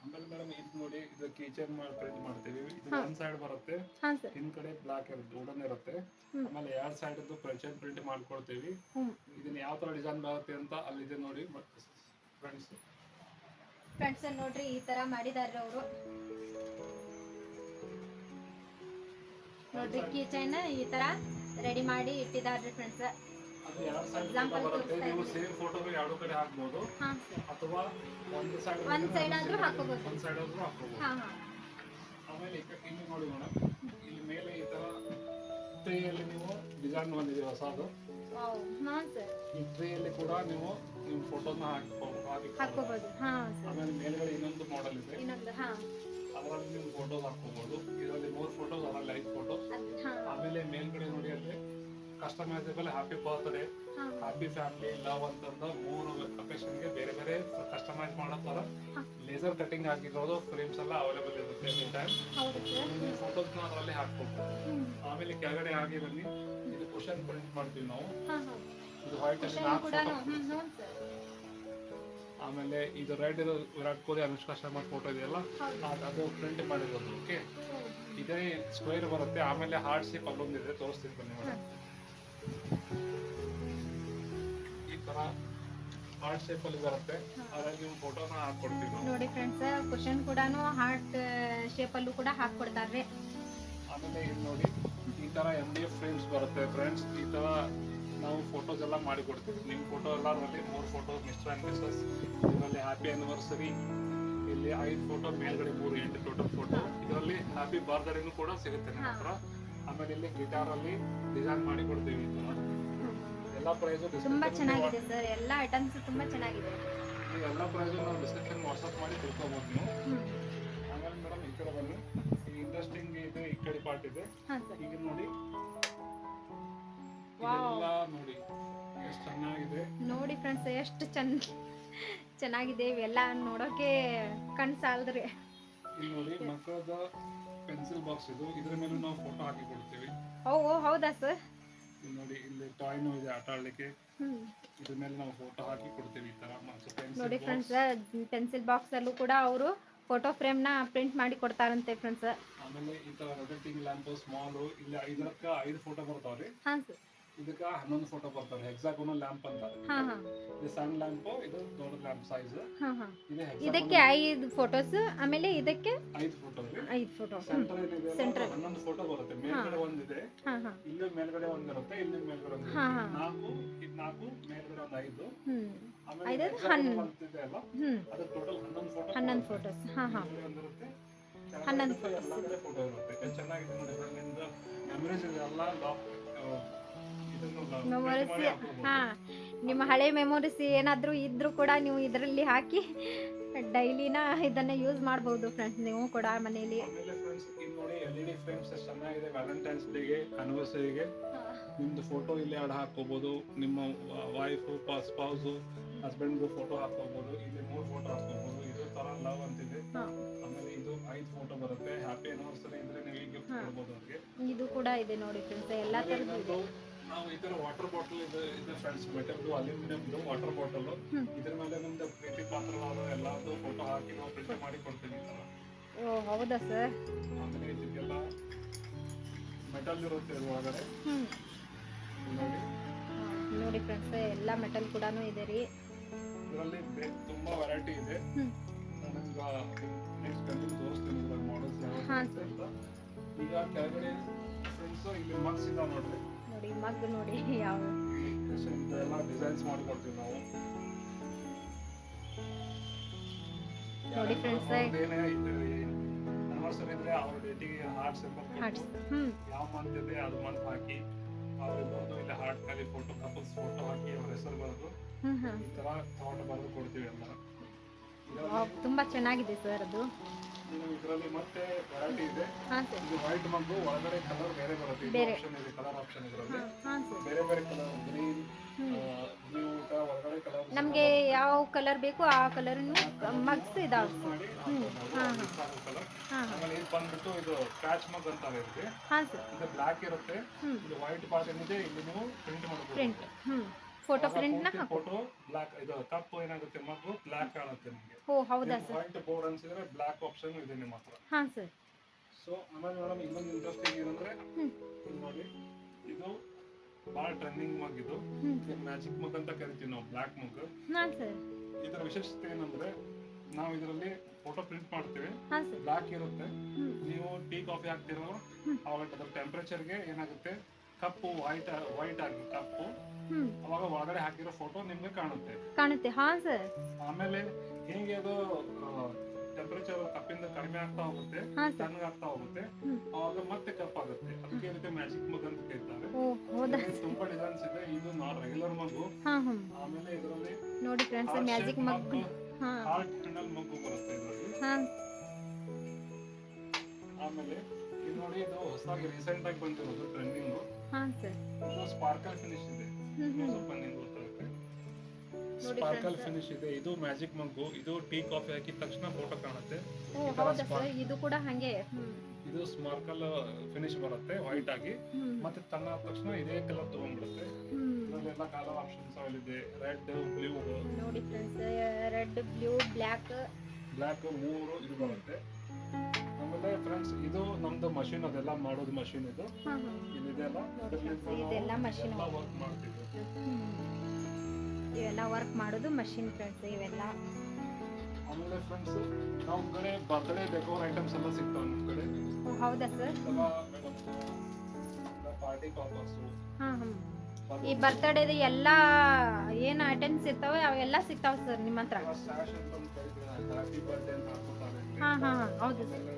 ಆಮೇಲೆ ಮೇಡಮ್ ಇದು ನೋಡಿ ಇದು ಕೀಚನ್ ಮಾಡಿ ಪ್ರಿಂಟ್ ಮಾಡ್ತೀವಿ. ಇದು ಒಂದ್ ಸೈಡ್ ಬರುತ್ತೆ ಹಾಂ ಸರ್ ಹಿಂದ್ ಕಡೆ ಬ್ಲಾಕ್ ಇರುತ್ತೆ ವುಡನ್ ಇರುತ್ತೆ. ಆಮೇಲೆ ಎರಡ್ ಸೈಡ್ ಪ್ರೆಚೆಂಟ್ ಪ್ರಿಂಟ್ ಮಾಡ್ಕೊಡ್ತೀವಿ. ಇದನ್ನ ಯಾವ ತರ ಡಿಸೈನ್ ಬರುತ್ತೆ ಅಂತ ಅಲ್ಲಿದೆ ನೋಡಿ ಫ್ರೆಂಡ್ಸ್ ಫ್ರೆಂಡ್ಸ್ ನೋಡ್ರಿ ಈ ತರ ಮಾಡಿದಾರೆ ಅವರು. ನೋಡ್ರಿ ಕೀಚನ್ ಈ ತರ ರೆಡಿ ಮಾಡಿ ಇಟ್ಟಿದ್ದಾರೆ ಫ್ರೆಂಡ್ಸ್ ಅದು ಎರಡು ಸೈಡ್ ಬರುತ್ತೆ. ನೀವು. ಸೇಮ್ ಫೋಟೋ ಎರಡು ಕಡೆ ಹಾಕ್ಬೋದು. ಅಥವಾ ಒಂದು ಸೈಡ್ ಒಂದು side ಆದ್ರೂ ಹಾಕ್ಕೋಬೋದು. ಒಂದ್ ಸೈಡ್ ಆದ್ರೂ ಹಾಕಬಹುದು ಆಮೇಲೆ ಇಲ್ಲಿ ನೋಡಿ ಮೇಡಮ್ ಇಲ್ಲಿ ಮೇಲೆ ಈ ತರ ಟ್ರೇಯಲ್ಲಿ ನೀವು ಡಿಸೈನ್ ಬಂದಿದೆ ಹೊಸದು ಈ ಟ್ರೇಯಲ್ಲಿ ಕೂಡ ನೀವು ನಿಮ್ಮ ಫೋಟೋನ ಹಾಕಿ ಹಾಕಿ ಹಾಕ್ಕೋಬೋದು. ಸರ್ ಆಮೇಲೆ ಮೇಲ್ಗಡೆ ಇನ್ನೊಂದು ಮಾಡೆಲ್ ಇದೆ. ಅದರಲ್ಲಿ ನೀವು ಫೋಟೋಸ್ ಹಾಕೋಬಹುದು ಇದರಲ್ಲಿ ಮೂರು ಫೋಟೋಸ್ ಅದರಲ್ಲಿ ಐದು ಫೋಟೋ ಆಮೇಲೆ ಮೇಲ್ಗಡೆ ನೋಡಿ ಅಲ್ಲಿ customisable happy birthday happy family love ಅಂತಂದ ಮೂರು ಲೊಕೇಶನ್ಗೆ ಬೇರೆ ಬೇರೆ ಕಸ್ಟಮೈಸ್ ಮಾಡೋ ಥರ ಹಾ. ಲೇಸರ್ ಕಟಿಂಗ್ ಆಗಿರೋದು ಫ್ರೇಮ್ಸ್ ಎಲ್ಲ ಅವೈಲೇಬಲ್ ಇರುತ್ತೆ ಎನಿ ಟೈಮ್ ಸರ್ ನೀವು ಅದರಲ್ಲಿ ಹಾಕ್ಬೋದು ಆಮೇಲೆ ಕೆಳಗಡೆ ಆಗಿ ಬನ್ನಿ. ಇದು ಕ್ವಶನ್ ಪ್ರಿಂಟ್ ಮಾಡ್ತೀವಿ ನಾವು. ಇದು ವೈಟ್ ಆಮೇಲೆ ಇದು ರೆಡ್ ಇರೋ ವಿರಾಟ್ ಕೊಹ್ಲಿ ಅನುಷ್ಕಾ ಶರ್ಮಾ ಫೋಟೋ ಇದೆಯಲ್ಲ? ಅದು ಪ್ರಿಂಟ್ ಮಾಡಿರೋದು ಓಕೆ ಇದೇ ಸ್ಕ್ವೇರ್ ಬರುತ್ತೆ. ಆಮೇಲೆ ಹಾರ್ಟ್ ಶೇಪ್ ಅಲ್ಲೊಂದಿದೆ. ತೋರಿಸ್ತೀನಿ ಬನ್ನಿ ಮೇಡಮ್. ತರ ಹಾರ್ಟ್ ಶೇಪ್ ಅಲ್ಲಿ ಬರುತ್ತೆ. ಹಾಗಾಗಿ ನೀವು ಫೋಟೋನ ಹಾಕೊಡ್ತೀವಿ ನಾವು. ನೋಡಿ ಫ್ರೆಂಡ್ಸ್ ಕ್ವಶನ್ ಕೂಡ ಹಾರ್ಟ್ ಅಲ್ಲೂ ಕೂಡ ಹಾಕೊಡ್ತಾರೆ ಆಮೇಲೆ ಇಲ್ಲಿ ನೋಡಿ ಈ ತರ ಎಂ ಡಿ ಎಫ್ ಫ್ರೇಮ್ಸ್ ಬರುತ್ತೆ. ಫ್ರೆಂಡ್ಸ್ ಈ ತರ ನಾವು ಫೋಟೋಸ್ ಎಲ್ಲ ಮಾಡಿ ಕೊಡ್ತೀವಿ ನಿಮ್ಮ ಫೋಟೋ ಎಲ್ಲ ಅದರಲ್ಲಿ ಮೂರು ಫೋಟೋ ಮಿಸ್ಟರ್ ಆ್ಯಂಡ್ ಮಿಸಸ್ ಇದರಲ್ಲಿ ಹ್ಯಾಪಿ ಆನಿವರ್ಸರಿ ಇಲ್ಲಿ ಐದು ಫೋಟೋ ಮೇಲ್ಗಡೆ ಮೂರು ಎಂಟು ಟೋಟಲ್ ಫೋಟೋ ಇದರಲ್ಲಿ ಹ್ಯಾಪಿ ಬರ್ತ್ಡೇನು ಕೂಡ ಸಿಗುತ್ತೆ ನಿಮ್ಮ ಹತ್ರ. ಆಮೇಲೆ ಇಲ್ಲಿ ಗಿಟಾರ್ ಅಲ್ಲಿ ಡಿಸೈನ್ ಮಾಡಿ ಕೊಡ್ತೀವಿ ಎಲ್ಲ ಪ್ರೈಸು ತುಂಬಾ ಚೆನ್ನಾಗಿದೆ ಸರ್ ಎಲ್ಲ ಐಟಮ್ಸ್ ತುಂಬಾ ಚೆನ್ನಾಗಿದೆ. ಎಲ್ಲ ಪ್ರೈಸು ನಾವು ಡಿಸ್ಕ್ರಿಪ್ಷನ್ ವಾಟ್ಸಪ್ ಮಾಡಿ ತಿಳ್ಕೊಬೋದು ನೀವು. ಆಮೇಲೆ ಮೇಡಮ್ ಈ ಕಡೆ ಬನ್ನಿ. ಈ ಇಂಟ್ರೆಸ್ಟಿಂಗ್ ಇದೆ ಈ ಕಡೆ ಪಾರ್ಟ್ ಇದೆ. ಈಗ ನೋಡಿ. Wow. ನೋಡಿ. ಎಷ್ಟು ಚೆನ್ನಾಗಿದೆ. ನೋಡಿ ಫ್ರೆಂಡ್ಸ್ ಎಷ್ಟು ಚೆನ್ನ ಚೆನ್ನಾಗಿದೆ ಇವೆಲ್ಲ ನೋಡೋಕೆ ಕಣ್ ಸಾಲದ್ರಿ ಇಲ್ಲಿ ನೋಡಿ ಮಕ್ಕಳದ ಪೆನ್ಸಿಲ್ ಬಾಕ್ಸ್ ಇದು. ಇದ್ರ ಮೇಲೆ ನಾವು ಫೋಟೋ ಹಾಕಿ ಕೊಡ್ತೀವಿ. ಓ ಓ ಹೌದಾ ಸರ್ ಇಲ್ಲಿ ನೋಡಿ ಇಲ್ಲಿ ಟಾಯ್ನು ಇದೆ ಆಟ ಆಡ್ಲಿಕ್ಕೆ. ಇದ್ರ ಮೇಲೆ ನಾವು ಫೋಟೋ ಹಾಕಿ ಕೊಡ್ತೀವಿ ಈ ತರ. ನೋಡಿ ಫ್ರೆಂಡ್ಸ್ ಪೆನ್ಸಿಲ್ ಬಾಕ್ಸ್ ಅಲ್ಲೂ ಕೂಡ ಅವರು ಫೋಟೋ ಫ್ರೇಮ್ನ ಪ್ರಿಂಟ್ ಮಾಡಿ ಕೊಡ್ತಾರಂತೆ ಫ್ರೆಂಡ್ಸ್ ಆಮೇಲೆ ಈ ತರ ರೊಟೇಟಿಂಗ್ ಲ್ಯಾಂಪ್ ಸ್ಮಾಲ್ ಇಲ್ಲಿ ಐದರಕ್ಕ ಐದು ಫೋಟೋ ಬರ್ತಾವ್ರಿ. ಹಾಂ ಸರ್ ಇದಕ್ಕ ಹನ್ನೊಂದು ಫೋಟೋ ಬರ್ತಾರೆ. ಹೆಕ್ಸಾಗೋನಲ್ ಲ್ಯಾಂಪ್ ಅಂತ. ಹಾಂ ಹಾಂ. ಇದು ಸಣ್ಣ ಲ್ಯಾಂಪ್ ಇದು ದೊಡ್ಡ ಲ್ಯಾಂಪ್ ಸೈಜ್ ಇದಕ್ಕೆ ಐದು ಫೋಟೋಸ್ ಆಮೇಲೆ ಇದಕ್ಕೆ ಐದು ಫೋಟೋ ಐದು ಫೋಟೋ ಸೆಂಟರ್ ಏನಿದೆ ಸೆಂಟರ್ ಹನ್ನೊಂದು ಫೋಟೋ ಬರುತ್ತೆ. ಮೇಲ್ಗಡೆ ಒಂದಿದೆ. ಇಲ್ಲಿ ಮೇಲ್ಗಡೆ ಒಂದಿರುತ್ತೆ ಇಲ್ಲಿ ಮೇಲ್ಗಡೆ ಒಂದು. ನಾಲ್ಕು ಇದು ನಾಲ್ಕು ಮೇಲ್ಗಡೆ ಒಂದು ಐದು. ಆಮೇಲೆ ಹನ್ನೊಂದು. ಅಲ್ಲ ಅದು ಟೋಟಲ್ ಹನ್ನೊಂದು ಫೋಟೋ ಹನ್ನೊಂದು ಫೋಟೋಸ್ ಹಾ ಹಾ. ಒಂದಿರುತ್ತೆ ಹನ್ನೊಂದು ಇರುತ್ತೆ, ಫೋಟೋ ಇರುತ್ತೆ. ಚೆನ್ನಾಗಿದೆ ನೋಡಿ ನಿಮ್ದು ಮೆಮರೀಸ್ ಎಲ್ಲ ಲಾಕ್ ಮೆಮೊರೀಸ್ ಹಾ. ನಿಮ್ಮ ಹಳೆ ಮೆಮೊರೀಸ್ ಏನಾದರೂ ಇದ್ರೂ ಕೂಡ ನೀವು ಇದರಲ್ಲಿ ಹಾಕಿ ಡೈಲಿನ ಇದನ್ನ ಯೂಸ್ ಮಾಡ್ಬೋದು ಫ್ರೆಂಡ್ಸ್ ನೀವು ಕೂಡ ಮನೆಯಲ್ಲಿ. ನೋಡಿ ಎಲ್ ಇ ಡಿ ಫ್ರೇಮ್ಸ್ ಎಷ್ಟು ಚೆನ್ನಾಗಿದೆ. ವ್ಯಾಲೆಂಟೈನ್ಸ್ ಡೇಗೆ ಆನಿವರ್ಸರಿಗೆ ನಿಮ್ದು ಫೋಟೋ ಇಲ್ಲಿ ಆಡ್ ಹಾಕೋಬಹುದು ನಿಮ್ಮ ವೈಫು ಸ್ಪೌಸ್ ಹಸ್ಬೆಂಡ್ದು ಫೋಟೋ ಹಾಕೋಬಹುದು ಇಲ್ಲಿ ಮೂರು ಫೋಟೋ ಹಾಕೋಬಹುದು ಇದು ತರ ಲವ್ ಅಂತಿದೆ. ಆಮೇಲೆ ಇದು ಐದು ಫೋಟೋ ಬರುತ್ತೆ. ಹ್ಯಾಪಿ ಆನಿವರ್ಸರಿ ಇದ್ರೆ ನೀವು ಗಿಫ್ಟ್. ಕೊಡ್ಬೋದು ಅವ್ರಿಗೆ. ಇದು ಕೂಡ ಇದೆ ನೋಡಿ ಫ್ರೆಂಡ್ಸ್ ಎಲ್ಲ ತರಹದ ಥರದ್ದು ನಾವು ಈ ತರ ವಾಟರ್ ಬಾಟಲ್ ಇದು ಇದೆ ಫ್ರೆಂಡ್ಸ್ ಮೆಟಲ್ದು ಅಲ್ಯೂಮಿನಿಯಂದು ವಾಟರ್ ಬಾಟಲ್. ಇದ್ರ ಮೇಲೆ ನಮ್ದು ಪ್ರೀತಿ ಪಾತ್ರವಾದ ಎಲ್ಲಾರ್ದು ಫೋಟೋ ಹಾಕಿ ನಾವು ಪ್ರಿಂಟ್ ಮಾಡಿ ಕೊಡ್ತೀನಿ ಓ ಹೌದಾ ಸರ್ ಆಮೇಲೆ ಇದಕ್ಕೆಲ್ಲ ಮೆಟಲ್ ಇರುತ್ತೆ ಒಳಗಡೆ. ನೋಡಿ. ನೋಡಿ ಫ್ರೆಂಡ್ಸ್ ಎಲ್ಲ ಮೆಟಲ್ ಕೂಡ ಇದೆ ರೀ. ಇದರಲ್ಲಿ ತುಂಬಾ ವೆರೈಟಿ ಇದೆ. ನೆಕ್ಸ್ಟ್ ತೋರಿಸ್ತೀನಿ ಮಾಡಲ್ಸ್ ಈಗ ಕೆಳಗಡೆ ಫ್ರೆಂಡ್ಸ್ ಇಲ್ಲಿ ಮಗ್ಸ್ ಇದಾವ ನೋಡ್ರಿ. ನೋಡಿ ಮಗ್ ನೋಡಿ ಯಾವ. ಎಲ್ಲ ಡಿಸೈನ್ಸ್ ಮಾಡ್ಕೊಡ್ತೀವಿ ನಾವು. ನೋಡಿ ಫ್ರೆಂಡ್ಸ್ ಇದ್ರೆ ಅವ್ರ ಡೇಟಿಗೆ ಹಾರ್ಟ್ ಸಿಂಬಲ್ ಯಾವ ಮಂತ್ ಇದೆ ಅದು ಮಂತ್ ಹಾಕಿ ಇಲ್ಲಿ ಹಾರ್ಟ್ ಖಾಲಿ ಫೋಟೋ ಕಪಲ್ಸ್ ಫೋಟೋ ಹಾಕಿ ಅವ್ರ ಹೆಸರು ಬರೆದು ಈ ತರ ಥಾಟ್ ಬರೆದು ಕೊಡ್ತೀವಿ ಎಲ್ಲ ತುಂಬ ಚೆನ್ನಾಗಿದೆ ಸರ್ ಅದು. ಇದರಲ್ಲಿ ಮತ್ತೆ ವೆರೈಟಿ ಇದೆ. ಹಾಂ ಸರ್ ಇದು ವೈಟ್ ಮಗ್ಗು ಒಳಗಡೆ ಕಲರ್ ಬೇರೆ ಬರುತ್ತೆ. ಇದು ಬೇರೆ. ಆಪ್ಷನ್ ಇದೆ ಕಲರ್ ಆಪ್ಷನ್ ಇದರಲ್ಲಿ. ಹಾಂ ಹಾಂ ಬೇರೆ ಬೇರೆ ಕಲರ್ ಗ್ರೀನ್ ಹ್ಞೂ ಬ್ಲೂ ತರ ಒಳಗಡೆ ಕಲರ್ ನಮಗೆ ಯಾವ ಕಲರ್ ಬೇಕು ಆ ಕಲರ್ ಮಗ್ಸ್ ಇದಾವೆ ಆಮೇಲೆ ಇದು ಬಂದ್ಬಿಟ್ಟು ಇದು ಪ್ಯಾಚ್ ಮಗ್ ಅಂತ ಇರುತ್ತೆ ಹಾಂ ಸರ್ ಇದು ಬ್ಲಾಕ್ ಇರುತ್ತೆ. ಹ್ಞೂ ಇದು ವೈಟ್ ಪಾರ್ಟ್ ಏನಿದೆ ಇಲ್ಲಿ ನೀವು ಪ್ರಿಂಟ್ ಮಾಡಬಹುದು ಪ್ರಿಂಟ್ ಹ್ಞೂ ಪ್ರಿಂಟ್ನ ಹಾಕು. ಫೋಟೋ ಬ್ಲಾಕ್ ಇದು ಕಪ್ಪು ಏನಾಗುತ್ತೆ ಮಗು ಬ್ಲಾಕ್ ಕಾಣುತ್ತೆ ನಿಮಗೆ. ಓ ಹೌದಾ ಸರ್? ಪಾಯಿಂಟ್ ಬೋರ್ಡ್ ಅನ್ಸಿದ್ರೆ ಬ್ಲಾಕ್ ಆಪ್ಷನ್ ಇದೆ ನಿಮ್ಮ ಹತ್ರ. ಹಾ ಸರ್. ಸೊ ಆಮೇಲೆ ಮೇಡಮ್ ಇನ್ನೊಂದು ಇಂಟ್ರೆಸ್ಟಿಂಗ್ ಏನಂದ್ರೆ ಹ್ಮ್. ನೋಡಿ ಇದು ಭಾಳ ಟ್ರೆಂಡಿಂಗ್ ಮಗ್ ಇದು. ಮ್ಯಾಜಿಕ್ ಮಗ್ ಅಂತ ಕರಿತೀವಿ ನಾವು ಬ್ಲಾಕ್ ಮಗ್ ಹಾ ಸರ್. ಇದರ ವಿಶೇಷತೆ ಏನಂದ್ರೆ ನಾವು ಇದರಲ್ಲಿ ಫೋಟೋ ಪ್ರಿಂಟ್ ಮಾಡ್ತೀವಿ. ಹಾ ಸರ್. ಬ್ಲಾಕ್ ಇರುತ್ತೆ. ನೀವು ಟೀ ಕಾಫಿ ಹಾಕ್ತಿರೋ ಆವಾಗ ಅವಾಗ ಅದರ ಟೆಂಪರೇಚರ್ಗೆ ಏನಾಗುತ್ತೆ? ಕಪ್ಪು ವೈಟ್ ವೈಟ್ ಆಗಿ ಕಪ್ಪು. ಅವಾಗ ಒಳಗಡೆ ಹಾಕಿರೋ ಫೋಟೋ ನಿಮ್ಗೆ ಕಾಣುತ್ತೆ. ಕಾಣುತ್ತೆ. ಹಾ ಸರ್ ಆಮೇಲೆ ಹೇಗೆ ಅದು ಟೆಂಪರೇಚರ್ ಕಪ್ಪಿಂದ ಕಡಿಮೆ ಆಗ್ತಾ ಹೋಗುತ್ತೆ ತಣ್ಣಗಾಗ್ತಾ ಹೋಗುತ್ತೆ ಅವಾಗ ಮತ್ತೆ ಕಪ್ಪಾಗುತ್ತೆ. ಅದಕ್ಕೆ ಇದಕ್ಕೆ ಮ್ಯಾಜಿಕ್ ಮಗ್ ಅಂತ ಕೇಳ್ತಾರೆ ತುಂಬಾ ಡಿಸೈನ್ಸ್ ಇದೆ. ಇದು ನಾಟ್ ರೆಗ್ಯುಲರ್ ಮಗು ಆಮೇಲೆ ಇದರಲ್ಲಿ ನೋಡಿ friends magic mug heart handle mug ಬರುತ್ತೆ ಇದರಲ್ಲಿ. ಆಮೇಲೆ ಇದು ನೋಡಿ ಇದು ಹೊಸದಾಗಿ ರೀಸೆಂಟ್ ಆಗಿ ಬಂದಿರೋದು ಟ್ರೆಂಡಿಂಗ್ ಹಾಂ ಸರ್. ಇದು ಸ್ಪಾರ್ಕಲ್ ಫಿನಿಶ್ ಇದೆ. ಸ್ವಲ್ಪ ಸ್ಪಾರ್ಕಲ್. ಫಿನಿಶ್ ಇದೆ. ಇದು ಮ್ಯಾಜಿಕ್ ಮಗ್ಗು ಇದು ಟೀ ಕಾಫಿ ಹಾಕಿದ ತಕ್ಷಣ ಫೋಟೋ ಕಾಣುತ್ತೆ. ಇದು ಕೂಡ ಹಾಗೆ? ಇದು ಸ್ಮಾರ್ಕಲ್ ಫಿನಿಶ್ ಬರುತ್ತೆ ವೈಟ್ ಆಗಿ. ಮತ್ತೆ ತನ್ನ ತಕ್ಷಣ ಇದೇ ಕಲರ್ ತಗೊಂಡ್ಬಿಡುತ್ತೆ. ಇದರಲ್ಲೆಲ್ಲ ಕಲರ್ ಆಪ್ಷನ್ಸ್ ಇದೆ. ರೆಡ್ ಬ್ಲೂ ನೋಡಿ friends red blue black black ಮೂರು ಇದು ಬರುತ್ತೆ. ಆಮೇಲೆ ಫ್ರೆಂಡ್ಸ್ ಇದು ನಮ್ದು ಮಷಿನ್ ಅದೆಲ್ಲ ಮಾಡೋದು ಮಷಿನ್ ಇದು. friends, ಇದೆಲ್ಲ machine. ವರ್ಕ್ ಮಾಡ್ತಿದ್ವಿ ಇವೆಲ್ಲ ವರ್ಕ್ ಮಾಡೋದು ಮಷಿನ್ ಫ್ರೆಂಡ್ಸ್ ಇವೆಲ್ಲ. ಆಮೇಲೆ ಫ್ರೆಂಡ್ಸ್ ನಮ್ಮ ಕಡೆ ಬರ್ತ್ಡೇ ಡೆಕೋರ್ ಐಟಮ್ಸ್ ಎಲ್ಲ ಸಿಗ್ತಾವೆ ನಮ್ಮ ಕಡೆ. ಓ ಹೌದಾ ಸರ್ ಪಾರ್ಟಿ ಕಾಪರ್ಸು ಹಾಂ ಹಾಂ. ಈ ಬರ್ತಡೇದ ಎಲ್ಲ ಏನು ಐಟಮ್ಸ್ ಇರ್ತಾವೆ ಅವೆಲ್ಲ ಸಿಗ್ತಾವೆ ಸರ್ ನಿಮ್ಮ ಹತ್ರ. ಹಾಂ ಹಾಂ ಹೌದು ಸರ್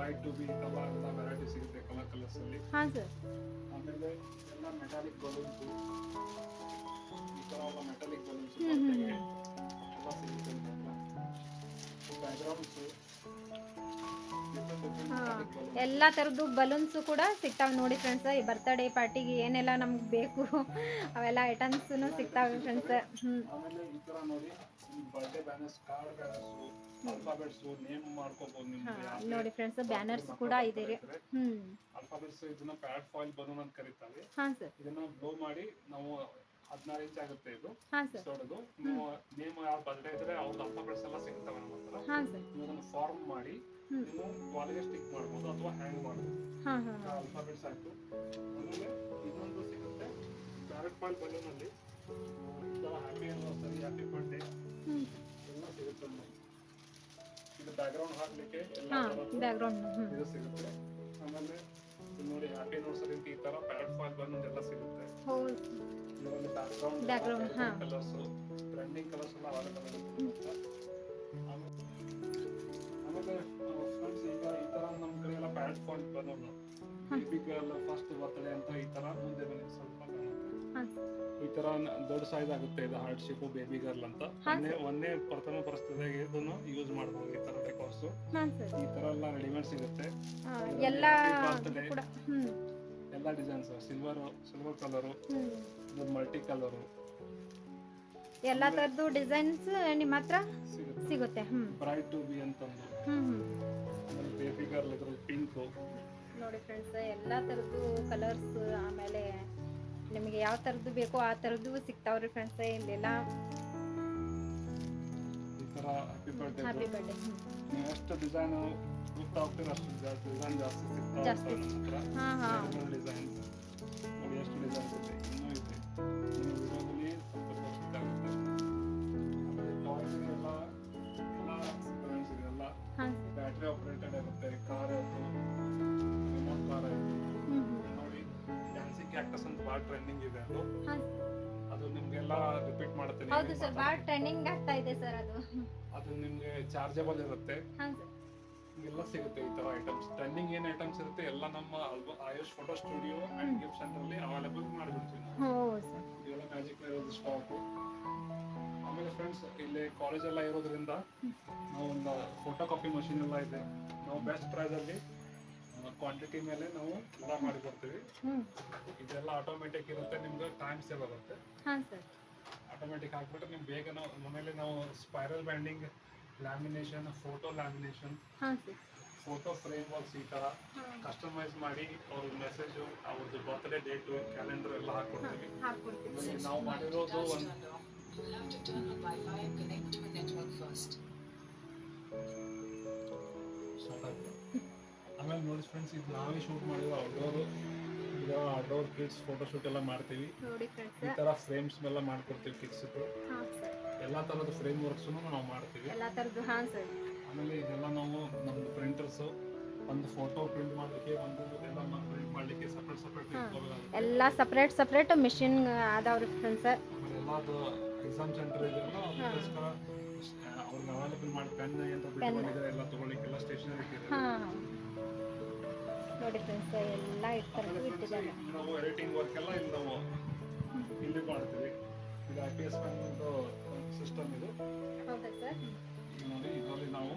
ಆಮೇಲೆ ಬ್ರೈಟ್ ಟು ಬಿ ಇದೆಲ್ಲ ಎಲ್ಲ ವೆರೈಟಿ ಸಿಗುತ್ತೆ ಕಲರ್ ಕಲರ್ಸ್ ಅಲ್ಲಿ ಹಾಂ ಸರ್ ಆಮೇಲೆ ಎಲ್ಲ ಮೆಟಾಲಿಕ್ ಬಲೂನ್ಸ್ ಈ ತರ ಎಲ್ಲ ಮೆಟಾಲಿಕ್ ಬಲೂನ್ಸ್ ಹ್ಮ್, ಹ್ಮ್, ಎಲ್ಲ ಸಿಗುತ್ತೆ ಬ್ಯಾಕ್ಗ್ರೌಂಡ್ಸ್ ಹಾಂ ಎಲ್ಲ ತರದ್ದು ಬಲೂನ್ಸ್ ಕೂಡ ಸಿಗ್ತಾವೆ ನೋಡಿ ಫ್ರೆಂಡ್ಸ್ ಈ ಬರ್ತಡೇ ಪಾರ್ಟಿಗೆ ಏನೆಲ್ಲ ನಮ್ಗೆ ಬೇಕು ಅವೆಲ್ಲ ಐಟಮ್ಸೂ ಸಿಗ್ತಾವೆ ಫ್ರೆಂಡ್ಸ್ ನೋಡಿ ಫ್ರೆಂಡ್ಸ್ ಬ್ಯಾನರ್ಸ್ ಕೂಡ ಇದೆ. ರೀ ಹ್ಞೂ ಆಲ್ಫಾಬೆಟ್ಸ್ ಇದನ್ನ ಪ್ಯಾಡ್ ಫಾಯಿಲ್ ಬಲೂನ್ ಅಂತ ಕರೀತಾರೆ. ಹಾಂ ಸರ್ ಇದನ್ನ ಬ್ಲೋ ಮಾಡಿ ನಾವು ಹದಿನಾರು ಇಂಚ್ ಆಗುತ್ತೆ ಇದು. ಹಾಂ ಸರ್ ದೊಡ್ಡದು ನೀವು ನೇಮ್ ಯಾವ ಬದಲೇ ಇದ್ರೆ ಅವ್ರದ್ದು ಆಲ್ಫಾಬೆಟ್ಸ್ ಎಲ್ಲ ಸಿಗ್ತವೆ ನಮ್ಮ ಹತ್ರ. ಹಾಂ ಸರ್ ನೀವು ಅದನ್ನ ಫಾರ್ಮ್ ಮಾಡಿ. ನೀವು ವಾಲ್ಗೆ ಸ್ಟಿಕ್ ಮಾಡ್ಬೋದು ಅಥವಾ ಹ್ಯಾಂಗ್ ಮಾಡ್ಬೋದು. ಹಾಂ ಹಾಂ ಆಲ್ಫಾಬೆಟ್ಸ್ ಆಯ್ತು. ಆಮೇಲೆ ಇನ್ನೊಂದು ಸಿಗುತ್ತೆ ಪ್ಯಾರೆಟ್ ಫಾಯಿಲ್ ಬಲೂನ್ ಅಲ್ಲಿ ಹ್ಯಾಪಿ ಆನಿವರ್ಸರಿ ಹ್ಯಾಪಿ ಬರ್ಡೇ ಎಲ್ಲ ಸಿಗುತ್ತೆ ನೋಡಿ. ಇದು ಬ್ಯಾಕ್ಗ್ರೌಂಡ್ ಹಾಕ್ಲಿಕ್ಕೆ ಎಲ್ಲ ಬ್ಯಾಕ್ಗ್ರೌಂಡ್ ಇದು ಸಿಗುತ್ತೆ. ಆಮೇಲೆ ಹ್ಯಾಪಿ ಆನಿವರ್ಸರಿ ಅಂತ ಈ ತರ ಪ್ಯಾರೆಟ್ ಫಾಯಿಲ್ ಬಲೂನ್ ಎಲ್ಲ ಸಿಗುತ್ತೆ ಬ್ಯಾಕ್ಗ್ರೌಂಡ್ ಹಾ. ಕಲರ್ಸ್ ಟ್ರೆಂಡಿಂಗ್ ಕಲರ್ಸ್ ಎಲ್ಲ ಅವೈಲೇಬಲ್ ಇರುತ್ತೆ ಆಮೇಲೆ ಫ್ರೆಂಡ್ಸ್ ಈಗ ಈ ತರ ನಮ್ಮ ಕಡೆ ಎಲ್ಲ parrot foil balloon baby girl first birthday ಅಂತ ಈ ತರ ಮುಂದೆ ಬನ್ನಿ ಸ್ವಲ್ಪ ಈ ತರ ದೊಡ್ಡ ಸೈಜ್ ಆಗುತ್ತೆ ಇದು ಹಾರ್ಟ್ ಶೇಪ್ ಬೇಬಿ ಗರ್ಲ್ ಅಂತ. ಒಂದೇ ಒಂದೇ ಪ್ರಥಮ ಪರಿಸ್ಥಿತಿಯಾಗಿ ಇದನ್ನು ಯೂಸ್ ಮಾಡಬಹುದು ಈ ತರ ಡೆಕೋರ್ಸ್ ಈ ತರ ಎಲ್ಲ ರೆಡಿಮೇಡ್ ಸಿಗುತ್ತೆ. ಎಲ್ಲ ಎಲ್ಲ designs silver silver colour multi colour ಎಲ್ಲ ತರದ್ದು ಡಿಸೈನ್ಸ್ ನಿಮ್ಮ ಹತ್ರ ಸಿಗುತ್ತೆ. ಬ್ರೈಟ್ ಟು ಬಿ ಅಂತಂದು. ಬೇಬಿ ಗರ್ಲ್ ಇದ್ರಲ್ಲಿ ಪಿಂಕು ನೋಡಿ ಫ್ರೆಂಡ್ಸ್ ಎಲ್ಲ ತರದ್ದು ಕಲರ್ಸ್ ಆಮೇಲೆ ನಿಮಗೆ ಯಾವ ಥರದ್ದು ಬೇಕೋ ಆ ಥರದ್ದು ಸಿಗ್ತಾವ್ರಿ ಫ್ರೆಂಡ್ಸ್ ಇಲ್ಲೆಲ್ಲ ಈ ತರ ಹ್ಯಾಪಿ ಬರ್ಡೇ ಹ್ಯಾಪಿ ಬರ್ಡೇ ನೀವು ಎಷ್ಟು ಡಿಸೈನ್ ಹೋಗ್ತಾ ಹೋಗ್ತೀರ ಅಷ್ಟು ಡಿಸೈನ್ ಜಾಸ್ತಿ ಸಿಗ್ತಾ ಜಾಸ್ತಿ. ಹೋಗ್ತವೆ ನಮ್ಮ ಹತ್ರ ಹಾಂ. ಹಾಂ ಡಿಸೈನ್ ನೋಡಿ ಎಷ್ಟು ಡಿಸೈನ್ಸ್ ಇದೆ ಭಾಳ ಟ್ರೆಂಡಿಂಗ್ ಇದೆ ಅದು. ಅದು ನಿಮಗೆಲ್ಲ ರಿಪೀಟ್ ಮಾಡ್ತೀನಿ. ಹೌದು ಸರ್ ಭಾಳ ಟ್ರೆಂಡಿಂಗ್ ಆಗ್ತಾ ಇದೆ ಸರ್ ಅದು. ಅದು ನಿಮಗೆ ಚಾರ್ಜಬಲ್ ಇರುತ್ತೆ. ಎಲ್ಲ ಸಿಗುತ್ತೆ ಈ ತರ ಐಟಮ್ಸ್ ಟ್ರೆಂಡಿಂಗ್ ಏನ್ ಐಟಮ್ಸ್ ಇರುತ್ತೆ ಎಲ್ಲ ನಮ್ಮ Ayush photo studio and gift centre ಅಲ್ಲಿ ಅವೈಲೇಬಲ್ ಮಾಡ್ಬಿಡ್ತೀವಿ ಇದೆಲ್ಲ ಮ್ಯಾಜಿಕ್ ಇರೋದು ಸ್ಟಾಕ್ ಆಮೇಲೆ ಫ್ರೆಂಡ್ಸ್ ಇಲ್ಲಿ ಕಾಲೇಜ್ ಎಲ್ಲ ಇರೋದ್ರಿಂದ ನಾವು ಒಂದು ಫೋಟೋ ಕಾಪಿ ಮಷಿನ್ ಎಲ್ಲ ಇದೆ. ನಾವು ಬೆಸ್ಟ್ ಪ್ರೈಸ್ ಅಲ್ಲಿ ಕ್ವಾಂಟಿಟಿ ಮೇಲೆ ನಾವು ಎಲ್ಲ ಮಾಡಿಕೊಡ್ತೀವಿ ಕೊಡ್ತೀವಿ. ಇದೆಲ್ಲ ಆಟೋಮೆಟಿಕ್ ಇರುತ್ತೆ ನಿಮ್ಗೆ ಟೈಮ್ ಸೇವ್ ಆಗುತ್ತೆ. ಹಾಂ ಸರ್. ಆಟೋಮೆಟಿಕ್ ಹಾಕ್ಬಿಟ್ರೆ ನಿಮ್ಗೆ ಬೇಗ ನಾವು ಮನೇಲಿ ನಾವು spiral binding lamination photo lamination ಹಾಂ ಸರ್. ಫೋಟೋ ಫ್ರೇಮ್ ವರ್ಕ್ಸ್ ಈ ತರ. ಕಸ್ಟಮೈಸ್ ಮಾಡಿ ಅವ್ರ ಮೆಸೇಜ್ ಅವ್ರದ್ದು ಬರ್ತ್ಡೇ ಡೇಟ್ ಕ್ಯಾಲೆಂಡರ್ ಎಲ್ಲ ಹಾಕೊಡ್ತೀವಿ ಹಾಕ್ಕೊಡ್ತೀವಿ. ನಾವು ಮಾಡಿರೋದು ಒಂದು ಆಮೇಲೆ ನೋಡಿ ಫ್ರೆಂಡ್ಸ್ ಇದು ನಾವೇ ಶೂಟ್ ಮಾಡಿರೋ ಔಟ್ಡೋರ್ ಈಗ ಔಟ್ಡೋರ್ ಕಿಡ್ಸ್ ಫೋಟೋಶೂಟ್ ಎಲ್ಲ ಮಾಡ್ತೀವಿ. ನೋಡಿ ಫ್ರೆಂಡ್ಸ್ ಈ ತರ ಫ್ರೇಮ್ಸ್ ಎಲ್ಲ ಮಾಡ್ಕೊಡ್ತೀವಿ ಕಿಡ್ಸ್ ಎಲ್ಲಾ ತರದ ಫ್ರೇಮ್ ವರ್ಕ್ಸ್ ನಾವು ಮಾಡ್ತೀವಿ. ಎಲ್ಲ ಥರದ್ದು ಹಾಂ ಸರ್ ಆಮೇಲೆ ಇದೆಲ್ಲ ನಾವು ನಮ್ದು ಪ್ರಿಂಟರ್ಸ್ ಒಂದು ಫೋಟೋ ಪ್ರಿಂಟ್ ಮಾಡ್ಲಿಕ್ಕೆ ಒಂದು ಎಲ್ಲ ಪ್ರಿಂಟ್ ಮಾಡ್ಲಿಕ್ಕೆ ಸಪ್ರೇಟ್ ಸೆಪರೇಟ್ ಎಲ್ಲ ಸೆಪರೇಟ್ ಸೆಪರೇಟ್ ಮಿಷಿನ್ ಅದಾವ್ರಿ ಫ್ರೆಂಡ್ಸ್ ಎಲ್ಲಾದು ಎಕ್ಸಾಮ್ ಸೆಂಟರ್ ಇದೆಯಲ್ಲ ಅದಕ್ಕೋಸ್ಕರ ಅವ್ರಿಗೆ ಅವೈಲೇಬಲ್ ಮಾಡಿ ಪೆನ್ ಅಂತ ಬಿಟ್ಟು ಎಲ್ಲ ತಗೊಳ್ಳಿಕ್ಕೆಲ್ಲ ಸ್ಟೇಷನರಿ ಇದೆ ಹಾಂ. ನೋಡಿ ಫ್ರೆಂಡ್ಸ್ ಎಲ್ಲ ಇಟ್ಕೊಂಡು ಇಟ್ಟಿದ್ದಾರೆ. ನಾವು ಎಡಿಟಿಂಗ್ ವರ್ಕ್ ಎಲ್ಲ ಇಲ್ಲಿ ನಾವು ಇಲ್ಲಿ ಮಾಡ್ತೀವಿ. ಇದು ಐಪಿಎಸ್ ಪಿ ಎಸ್ ಸಿಸ್ಟಮ್ ಇದು. ಹೌದಾ ಸರ್ ನೋಡಿ ಇದರಲ್ಲಿ ನಾವು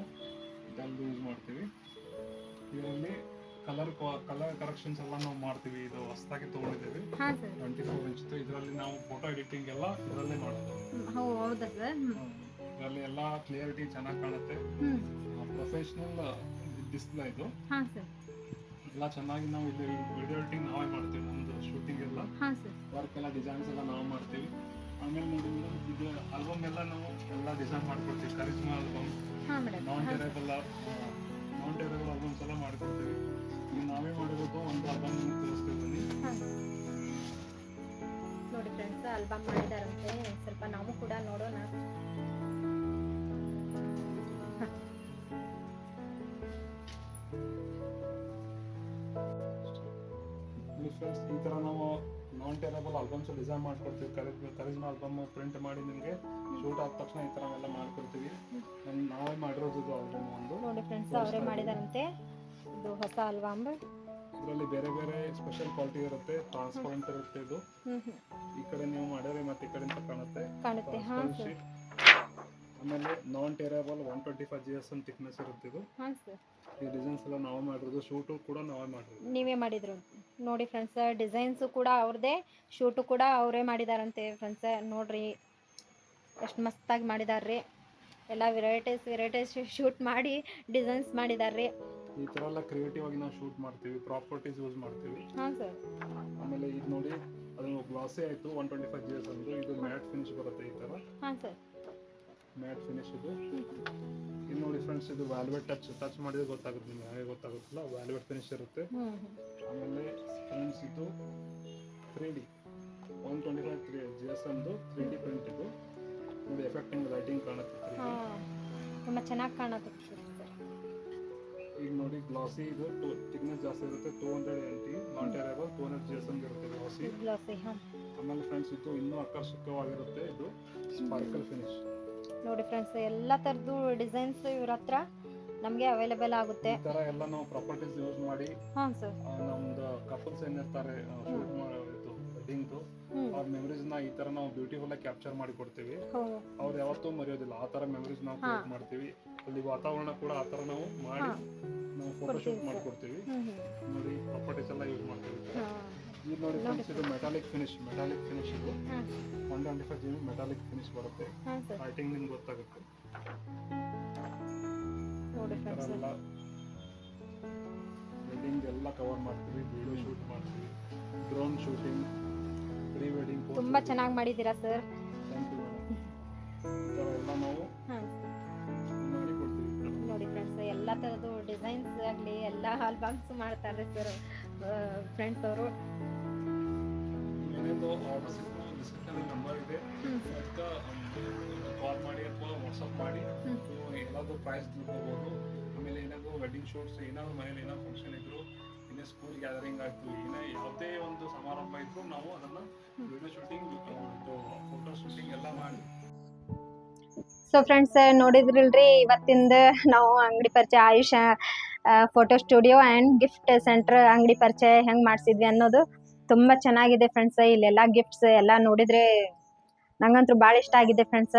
ಡಲ್ ಯೂಸ್ ಮಾಡ್ತೀವಿ. ಇದರಲ್ಲಿ ಕಲರ್ ಕಲರ್ ಕರೆಕ್ಷನ್ಸ್ ಎಲ್ಲ ನಾವು ಮಾಡ್ತೀವಿ. ಇದು ಹೊಸದಾಗಿ ತಗೊಂಡಿದ್ದೀವಿ. ಟ್ವೆಂಟಿ ಫೋರ್ ಇಂಚ್ ಇದರಲ್ಲಿ ನಾವು ಫೋಟೋ ಎಡಿಟಿಂಗ್ ಎಲ್ಲ ಇದರಲ್ಲೇ ಮಾಡ್ತೀವಿ. ಹೌದು ಹೌದಾ ಸರ್ ಇದರಲ್ಲಿ ಎಲ್ಲ ಕ್ಲಿಯರಿಟಿ ಚೆನ್ನಾಗಿ ಕಾಣುತ್ತೆ. ಪ್ರೊಫೆಷನಲ್ ಪ್ರೊಫೆಷ್ನಲ್ ಡಿಸ್ಪ್ಲೇ ಇದು. ಹಾಂ ಸರ್ ಎಲ್ಲ ಚೆನ್ನಾಗಿ ನಾವು ಇಲ್ಲಿ ವಿಡಿಯೋ ಎಡಿಟಿಂಗ್ ನಾವೇ ಮಾಡ್ತೀವಿ ನಮ್ದು ಶೂಟಿಂಗ್ ಎಲ್ಲ. ಹಾಂ ಸರ್ ವರ್ಕ್ ಎಲ್ಲ ಡಿಸೈನ್ಸ್ ಎಲ್ಲ ನಾವು ಮಾಡ್ತೀವಿ. ಆಮೇಲೆ ನೋಡಿ ಮೇಡಮ್ ಇದು ಆಲ್ಬಮ್ ಎಲ್ಲ ನಾವು ಎಲ್ಲ ಡಿಸೈನ್ ಮಾಡ್ಕೊಡ್ತೀವಿ ಕರಿಸ್ಮಾ ಆಲ್ಬಮ್ ಹಾಂ madam non tearable non tearable albums ಎಲ್ಲ ಮಾಡ್ಕೊಡ್ತೀವಿ. ನೀವು ನಾವೇ ಮಾಡಿರೋದು ಒಂದು ಆಲ್ಬಮ್ ತೋರಿಸ್ತೀವಿ ಬನ್ನಿ. ನೋಡಿ ಫ್ರೆಂಡ್ಸ್ ಆಲ್ಬಮ್ ಮಾಡಿದಾರಂತೆ. ಸ್ವಲ್ಪ ನಾವು ಕೂಡ ನೋಡೋಣ. ನಾನ್ ಟೆರೇಬಲ್ ಆಲ್ಬಮ್ಸ್ ಡಿಸೈನ್ ಮಾಡ್ಕೊಡ್ತೀವಿ ಕರೆಕ್ಟ್ ಕರಿಸ್ಮಾ ಆಲ್ಬಮ್ ಪ್ರಿಂಟ್ ಮಾಡಿ ನಿಮಗೆ ಶೂಟ್ ಆದ ತಕ್ಷಣ ಈ ಥರ ಎಲ್ಲ ಮಾಡ್ಕೊಡ್ತೀವಿ. ನಮ್ಮ ನಾವೇ ಮಾಡಿರೋದು ಇದು ಆಲ್ಬಮ್ ಒಂದು. ನೋಡಿ ಫ್ರೆಂಡ್ಸ್ ಅವರೇ ಮಾಡಿದಾರಂತೆ. ಇದು ಹೊಸ ಆಲ್ಬಮ್ ಇದರಲ್ಲಿ ಬೇರೆ ಬೇರೆ ಸ್ಪೆಷಲ್ ಕ್ವಾಲಿಟಿ ಇರುತ್ತೆ ಟ್ರಾನ್ಸ್ಪರೆಂಟ್ ಇರುತ್ತೆ ಇದು. ಈ ಕಡೆ ನೀವು ಮಾಡಿದ್ರೆ ಮತ್ತೆ ಈ ಕಡೆಯಿಂದ ಕಾಣುತ್ತೆ. ಕಾಣುತ್ತೆ ಹಾ ಸರ್. ಆಮೇಲೆ non tearable one twenty five G S ಅಂತ ತಿಕ್ನೆಸ್ ಇರುತ್ತೆ ಇದು. ಹಾಂ ಸರ್ ಈ ಡಿಸೈನ್ಸ್ ಎಲ್ಲ ನಾವೇ ಮಾಡಿರೋದು ಶೂಟು ಕೂಡ ನಾವೇ ಮಾಡಿರೋದು. ನೀವೇ ಮಾಡಿದ್ರು. ನೋಡಿ ಫ್ರೆಂಡ್ಸ್ ಡಿಸೈನ್ಸು ಕೂಡ ಅವ್ರದ್ದೇ ಶೂಟು ಕೂಡ ಅವರೇ ಮಾಡಿದಾರಂತೆ ಫ್ರೆಂಡ್ಸ್ ನೋಡ್ರಿ. ಎಷ್ಟು ಮಸ್ತಾಗಿ ಮಾಡಿದಾರ್ರಿ. ಎಲ್ಲ ವೆರೈಟೀಸ್ ವೆರೈಟೀಸ್ ಶೂಟ್ ಮಾಡಿ ಡಿಸೈನ್ಸ್ ಮಾಡಿದಾರ್ರಿ. ಈ ತರ ಎಲ್ಲ ಕ್ರಿಯೇಟಿವ್ ಆಗಿ ನಾವು ಶೂಟ್ ಮಾಡ್ತೀವಿ ಪ್ರಾಪರ್ಟೀಸ್ ಯೂಸ್ ಮಾಡ್ತೀವಿ. ಹಾಂ ಸರ್ ಆಮೇಲೆ ಇದು ನೋಡಿ ಅದು ಗ್ಲಾಸೇ ಆಯಿತು one twenty five G S ಅಂದ್ರೆ ಇದು ಮ್ಯಾಟ್ ಫಿನಿಶ್ ಬರುತ್ತೆ ಈ ಥರ ಹಾಂ ಸರ್ ಮ್ಯಾಟ್ ಫಿನಿಶ್ ಇದು. ಇದು ನೋಡಿ ಫ್ರೆಂಡ್ಸ್ ಇದು ವ್ಯಾಲ್ವೆಟ್ ಟಚ್ ಟಚ್ ಮಾಡಿದ್ರೆ ಗೊತ್ತಾಗುತ್ತೆ ನಿಮ್ಗೆ ಹಾಗೆ ಗೊತ್ತಾಗುತ್ತಲ್ಲ? ವ್ಯಾಲ್ವೆಟ್ ಫಿನಿಶ್ ಇರುತ್ತೆ. ಆಮೇಲೆ ಫ್ರೆಂಡ್ಸ್ ಇದು three D one twenty five three G S ಎಮ್ದು three D print ಇದು. ನೋಡಿ ಎಫೆಕ್ಟಿಂಗ್ ಲೈಟಿಂಗ್ ಕಾಣುತ್ತೆ 3D. ಹಾಂ. ತುಂಬ ಚೆನ್ನಾಗಿ ಕಾಣುತ್ತೆ ಈಗ ನೋಡಿ ಗ್ಲಾಸಿ ಇದು ಟೂ ಥಿಕ್ನೆಸ್ ಜಾಸ್ತಿ ಇರುತ್ತೆ two hundred N T non tearable two hundred G S M ಇರುತ್ತೆ ಗ್ಲಾಸಿ ಆಮೇಲೆ ಫ್ರೆಂಡ್ಸ್ ಇದು ಇನ್ನೂ ಆಕರ್ಷಕವಾಗಿರುತ್ತೆ ಇದು ಸ್ಪಾರ್ಕಲ್ ಫಿನಿಶ್ ನೋಡಿ ಫ್ರೆಂಡ್ಸ್ ಎಲ್ಲ ತರದ್ದು ಡಿಸೈನ್ಸ್ ಇವ್ರ ಹತ್ರ ನಮಗೆ ಅವೈಲೇಬಲ್ ಆಗುತ್ತೆ. ಈ ತರ ಎಲ್ಲ ನಾವು ಪ್ರಾಪರ್ಟೀಸ್ ಯೂಸ್ ಮಾಡಿ ಹಾಂ ಸರ್ ನಮ್ದು ಕಪಲ್ಸ್ ಏನಿರ್ತಾರೆ ಶೂಟ್ ಮಾಡೋದು ವೆಡ್ಡಿಂಗ್ದು ಅವ್ರ ನ ಈ ತರ ನಾವು ಬ್ಯೂಟಿಫುಲ್ ಆಗಿ ಕ್ಯಾಪ್ಚರ್ ಮಾಡಿ ಕೊಡ್ತೀವಿ. ಅವ್ರು ಯಾವತ್ತೂ ಮರೆಯೋದಿಲ್ಲ ಆ ತರ ಮೆಮರೀಸ್ ನಾವು. ಕ್ರಿಯೇಟ್ ಮಾಡ್ತೀವಿ. ಅಲ್ಲಿ ವಾತಾವರಣ ಕೂಡ ಆ ತರ ನಾವು ಮಾಡಿ ನಾವು ಫೋಟೋಶೂಟ್ ಶೂಟ್ ಮಾಡಿ ಕೊಡ್ತೀವಿ ಹ್ಮ್ ಹ್ಮ್. ನೋಡಿ ಪ್ರಾಪರ್ಟೀಸ್ ಎಲ್ಲ ಯೂಸ್ ಮಾಡ್ತೀವಿ. ಇದು ನೋಡಿ ಫ್ರೆಂಡ್ಸ್ ಇದು ಮೆಟಾಲಿಕ್ ಫಿನಿಶ್ ಮೆಟಾಲಿಕ್ ಫಿನಿಶ್ ಇದು. One twenty five G B metallic finish ಬರುತ್ತೆ ಸ್ಟಾರ್ಟಿಂಗ್ ನಿಮ್ಗೆ ಗೊತ್ತಾಗುತ್ತೆ. ನೋಡಿ ಫ್ರೆಂಡ್ಸ್ ಎಲ್ಲ ವೆಡ್ಡಿಂಗ್ ಎಲ್ಲ ಕವರ್ ಮಾಡ್ತೀವಿ ವಿಡಿಯೋ ಶೂಟ್ ಮಾಡ್ತೀವಿ ಡ್ರೋನ್ ಶೂಟಿಂಗ್ ಪ್ರೀ ವೆಡ್ಡಿಂಗ್ ತುಂಬಾ ಚೆನ್ನಾಗಿ ಮಾಡಿದ್ದೀರಾ ಸರ್? ಥ್ಯಾಂಕ್ ಯು ಎಲ್ಲ ನಾವು ನೋಡಿ ಫ್ರೆಂಡ್ಸ್ ಎಲ್ಲ ಥರದ್ದು ಡಿಸೈನ್ಸ್ ಆಗಲಿ ಎಲ್ಲ ಆಲ್ಬಮ್ಸ್ ಮಾಡ್ತಾರೆ ಸರ್ ಫ್ರೆಂಡ್ಸ್ ಅವರು. ಏನೋ ಆರ್ಡರ್ಸ್ ಇತ್ತು ಡಿಸ್ಕ್ರಿಪ್ಷನ್ ನಂಬರ್ ಇದೆ. ಹ್ಮ್. ಅದಕ್ಕೆ ಕಾಲ್ ಮಾಡಿ ಅಥವಾ ವಾಟ್ಸಪ್ ಮಾಡಿ. ಹ್ಮ್. ನೀವು ಪ್ರೈಸ್ ತಿಳ್ಕೊಬೋದು. ಆಮೇಲೆ ಏನಾದರೂ ವೆಡ್ಡಿಂಗ್ ಶೂಟ್ಸ್ ಏನಾದರೂ ಮನೇಲಿ ಏನಾದ್ರು ಫಂಕ್ಷನ್ ಇದ್ರು ಏನೇ ಸ್ಕೂಲ್ ಗ್ಯಾದರಿಂಗ್ ಆಯಿತು ಏನೇ ಯಾವುದೇ ಒಂದು ಸಮಾರಂಭ ಇದ್ರೂ ನಾವು ಅದನ್ನು ವಿಡಿಯೋ ಶೂಟಿಂಗ್ ಫೋಟೋ ಶೂಟಿಂಗ್ ಎಲ್ಲ ಮಾಡಿ. ಸೊ ಫ್ರೆಂಡ್ಸ್ ನೋಡಿದ್ರಿಲ್ರಿ ಇವತ್ತಿಂದ ನಾವು ಅಂಗಡಿ ಪರಿಚಯ Ayush photo studio and gift centre ಅಂಗಡಿ ಪರಿಚಯ ಹೆಂಗೆ ಮಾಡಿಸಿದ್ವಿ ಅನ್ನೋದು ತುಂಬ ಚೆನ್ನಾಗಿದೆ ಫ್ರೆಂಡ್ಸ್ ಇಲ್ಲೆಲ್ಲ ಗಿಫ್ಟ್ಸ್ ಎಲ್ಲ ನೋಡಿದ್ರೆ ನಂಗಂತೂ ಭಾಳ ಇಷ್ಟ ಆಗಿದೆ ಫ್ರೆಂಡ್ಸ್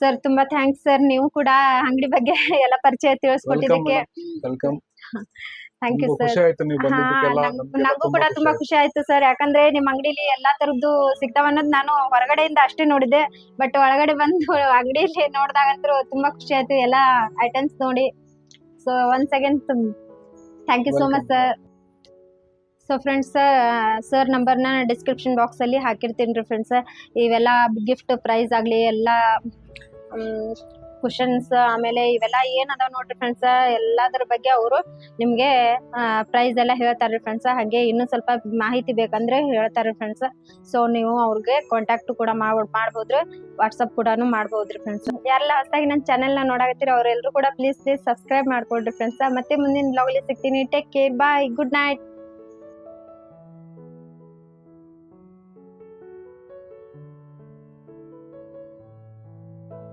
ಸರ್ ತುಂಬಾ ಥ್ಯಾಂಕ್ಸ್ ಸರ್ ನೀವು ಕೂಡ ಅಂಗಡಿ ಬಗ್ಗೆ ಎಲ್ಲ ಪರಿಚಯ ತಿಳಿಸ್ಕೊಟ್ಟಿದ್ದಕ್ಕೆ. ಥ್ಯಾಂಕ್ ಯು ಸರ್ ನಂಗ್- ಕೂಡ ತುಂಬಾ ಖುಷಿ ಆಯ್ತು ಸರ್ ಯಾಕಂದ್ರೆ ನಿಮ್ ಅಂಗಡಿಲಿ ಎಲ್ಲಾ ತರದ್ದು ಸಿಗ್ತಾವ ಅನ್ನೋದು ನಾನು ಹೊರಗಡೆಯಿಂದ ಅಷ್ಟೇ ನೋಡಿದ್ದೆ. ಬಟ್ ಒಳಗಡೆ ಬಂದು ಅಂಗಡಿಯಲ್ಲಿ ನೋಡಿದಾಗಂತೂ ತುಂಬಾ ಖುಷಿ ಆಯ್ತು ಎಲ್ಲಾ ಐಟಮ್ಸ್ ನೋಡಿ. So once again thank you so much sir so friends sir ನಂಬರ್ನ ಡಿಸ್ಕ್ರಿಪ್ಷನ್ ಬಾಕ್ಸ್ ಅಲ್ಲಿ ಹಾಕಿರ್ತೀನಿ ರೀ ಫ್ರೆಂಡ್ಸ್ ಇವೆಲ್ಲ ಗಿಫ್ಟ್ ಪ್ರೈಸ್ ಆಗಲಿ ಎಲ್ಲ ಕುಷನ್ಸ್ ಆಮೇಲೆ ಇವೆಲ್ಲ ಏನ್ ಅದಾವ ನೋಡ್ರಿ ಫ್ರೆಂಡ್ಸ್ ಎಲ್ಲದರ ಬಗ್ಗೆ ಅವರು ನಿಮಗೆ ಪ್ರೈಸ್ ಎಲ್ಲ ಹೇಳ್ತಾರೆ ಫ್ರೆಂಡ್ಸ್ ಹಾಗೆ ಇನ್ನೂ ಸ್ವಲ್ಪ ಮಾಹಿತಿ ಬೇಕಂದ್ರೆ ಹೇಳ್ತಾರೆ ಫ್ರೆಂಡ್ಸ್ ಸೊ ನೀವು ಅವ್ರಿಗೆ ಕಾಂಟ್ಯಾಕ್ಟ್ ಕೂಡ ಮಾಡ್ಬೋದು ಮಾಡ್ಬೋದ್ರಿ ವಾಟ್ಸಪ್ ಕೂಡ ಮಾಡ್ಬೋದ್ರಿ ಫ್ರೆಂಡ್ಸ್ ಯಾರೆಲ್ಲ ಹೊಸದಾಗಿ ನನ್ನ ನ ನೋಡಾಕತ್ತೀರಿ ಅವರೆಲ್ಲರೂ ಕೂಡ ಪ್ಲೀಸ್ ಪ್ಲೀಸ್ ಸಬ್ಸ್ಕ್ರೈಬ್ ಮಾಡ್ಕೊಡ್ರಿ ಫ್ರೆಂಡ್ಸ್ ಮತ್ತೆ ಮುಂದಿನ ಬ್ಲಾಗಲ್ಲಿ ಸಿಗ್ತೀನಿ. Take care bye good night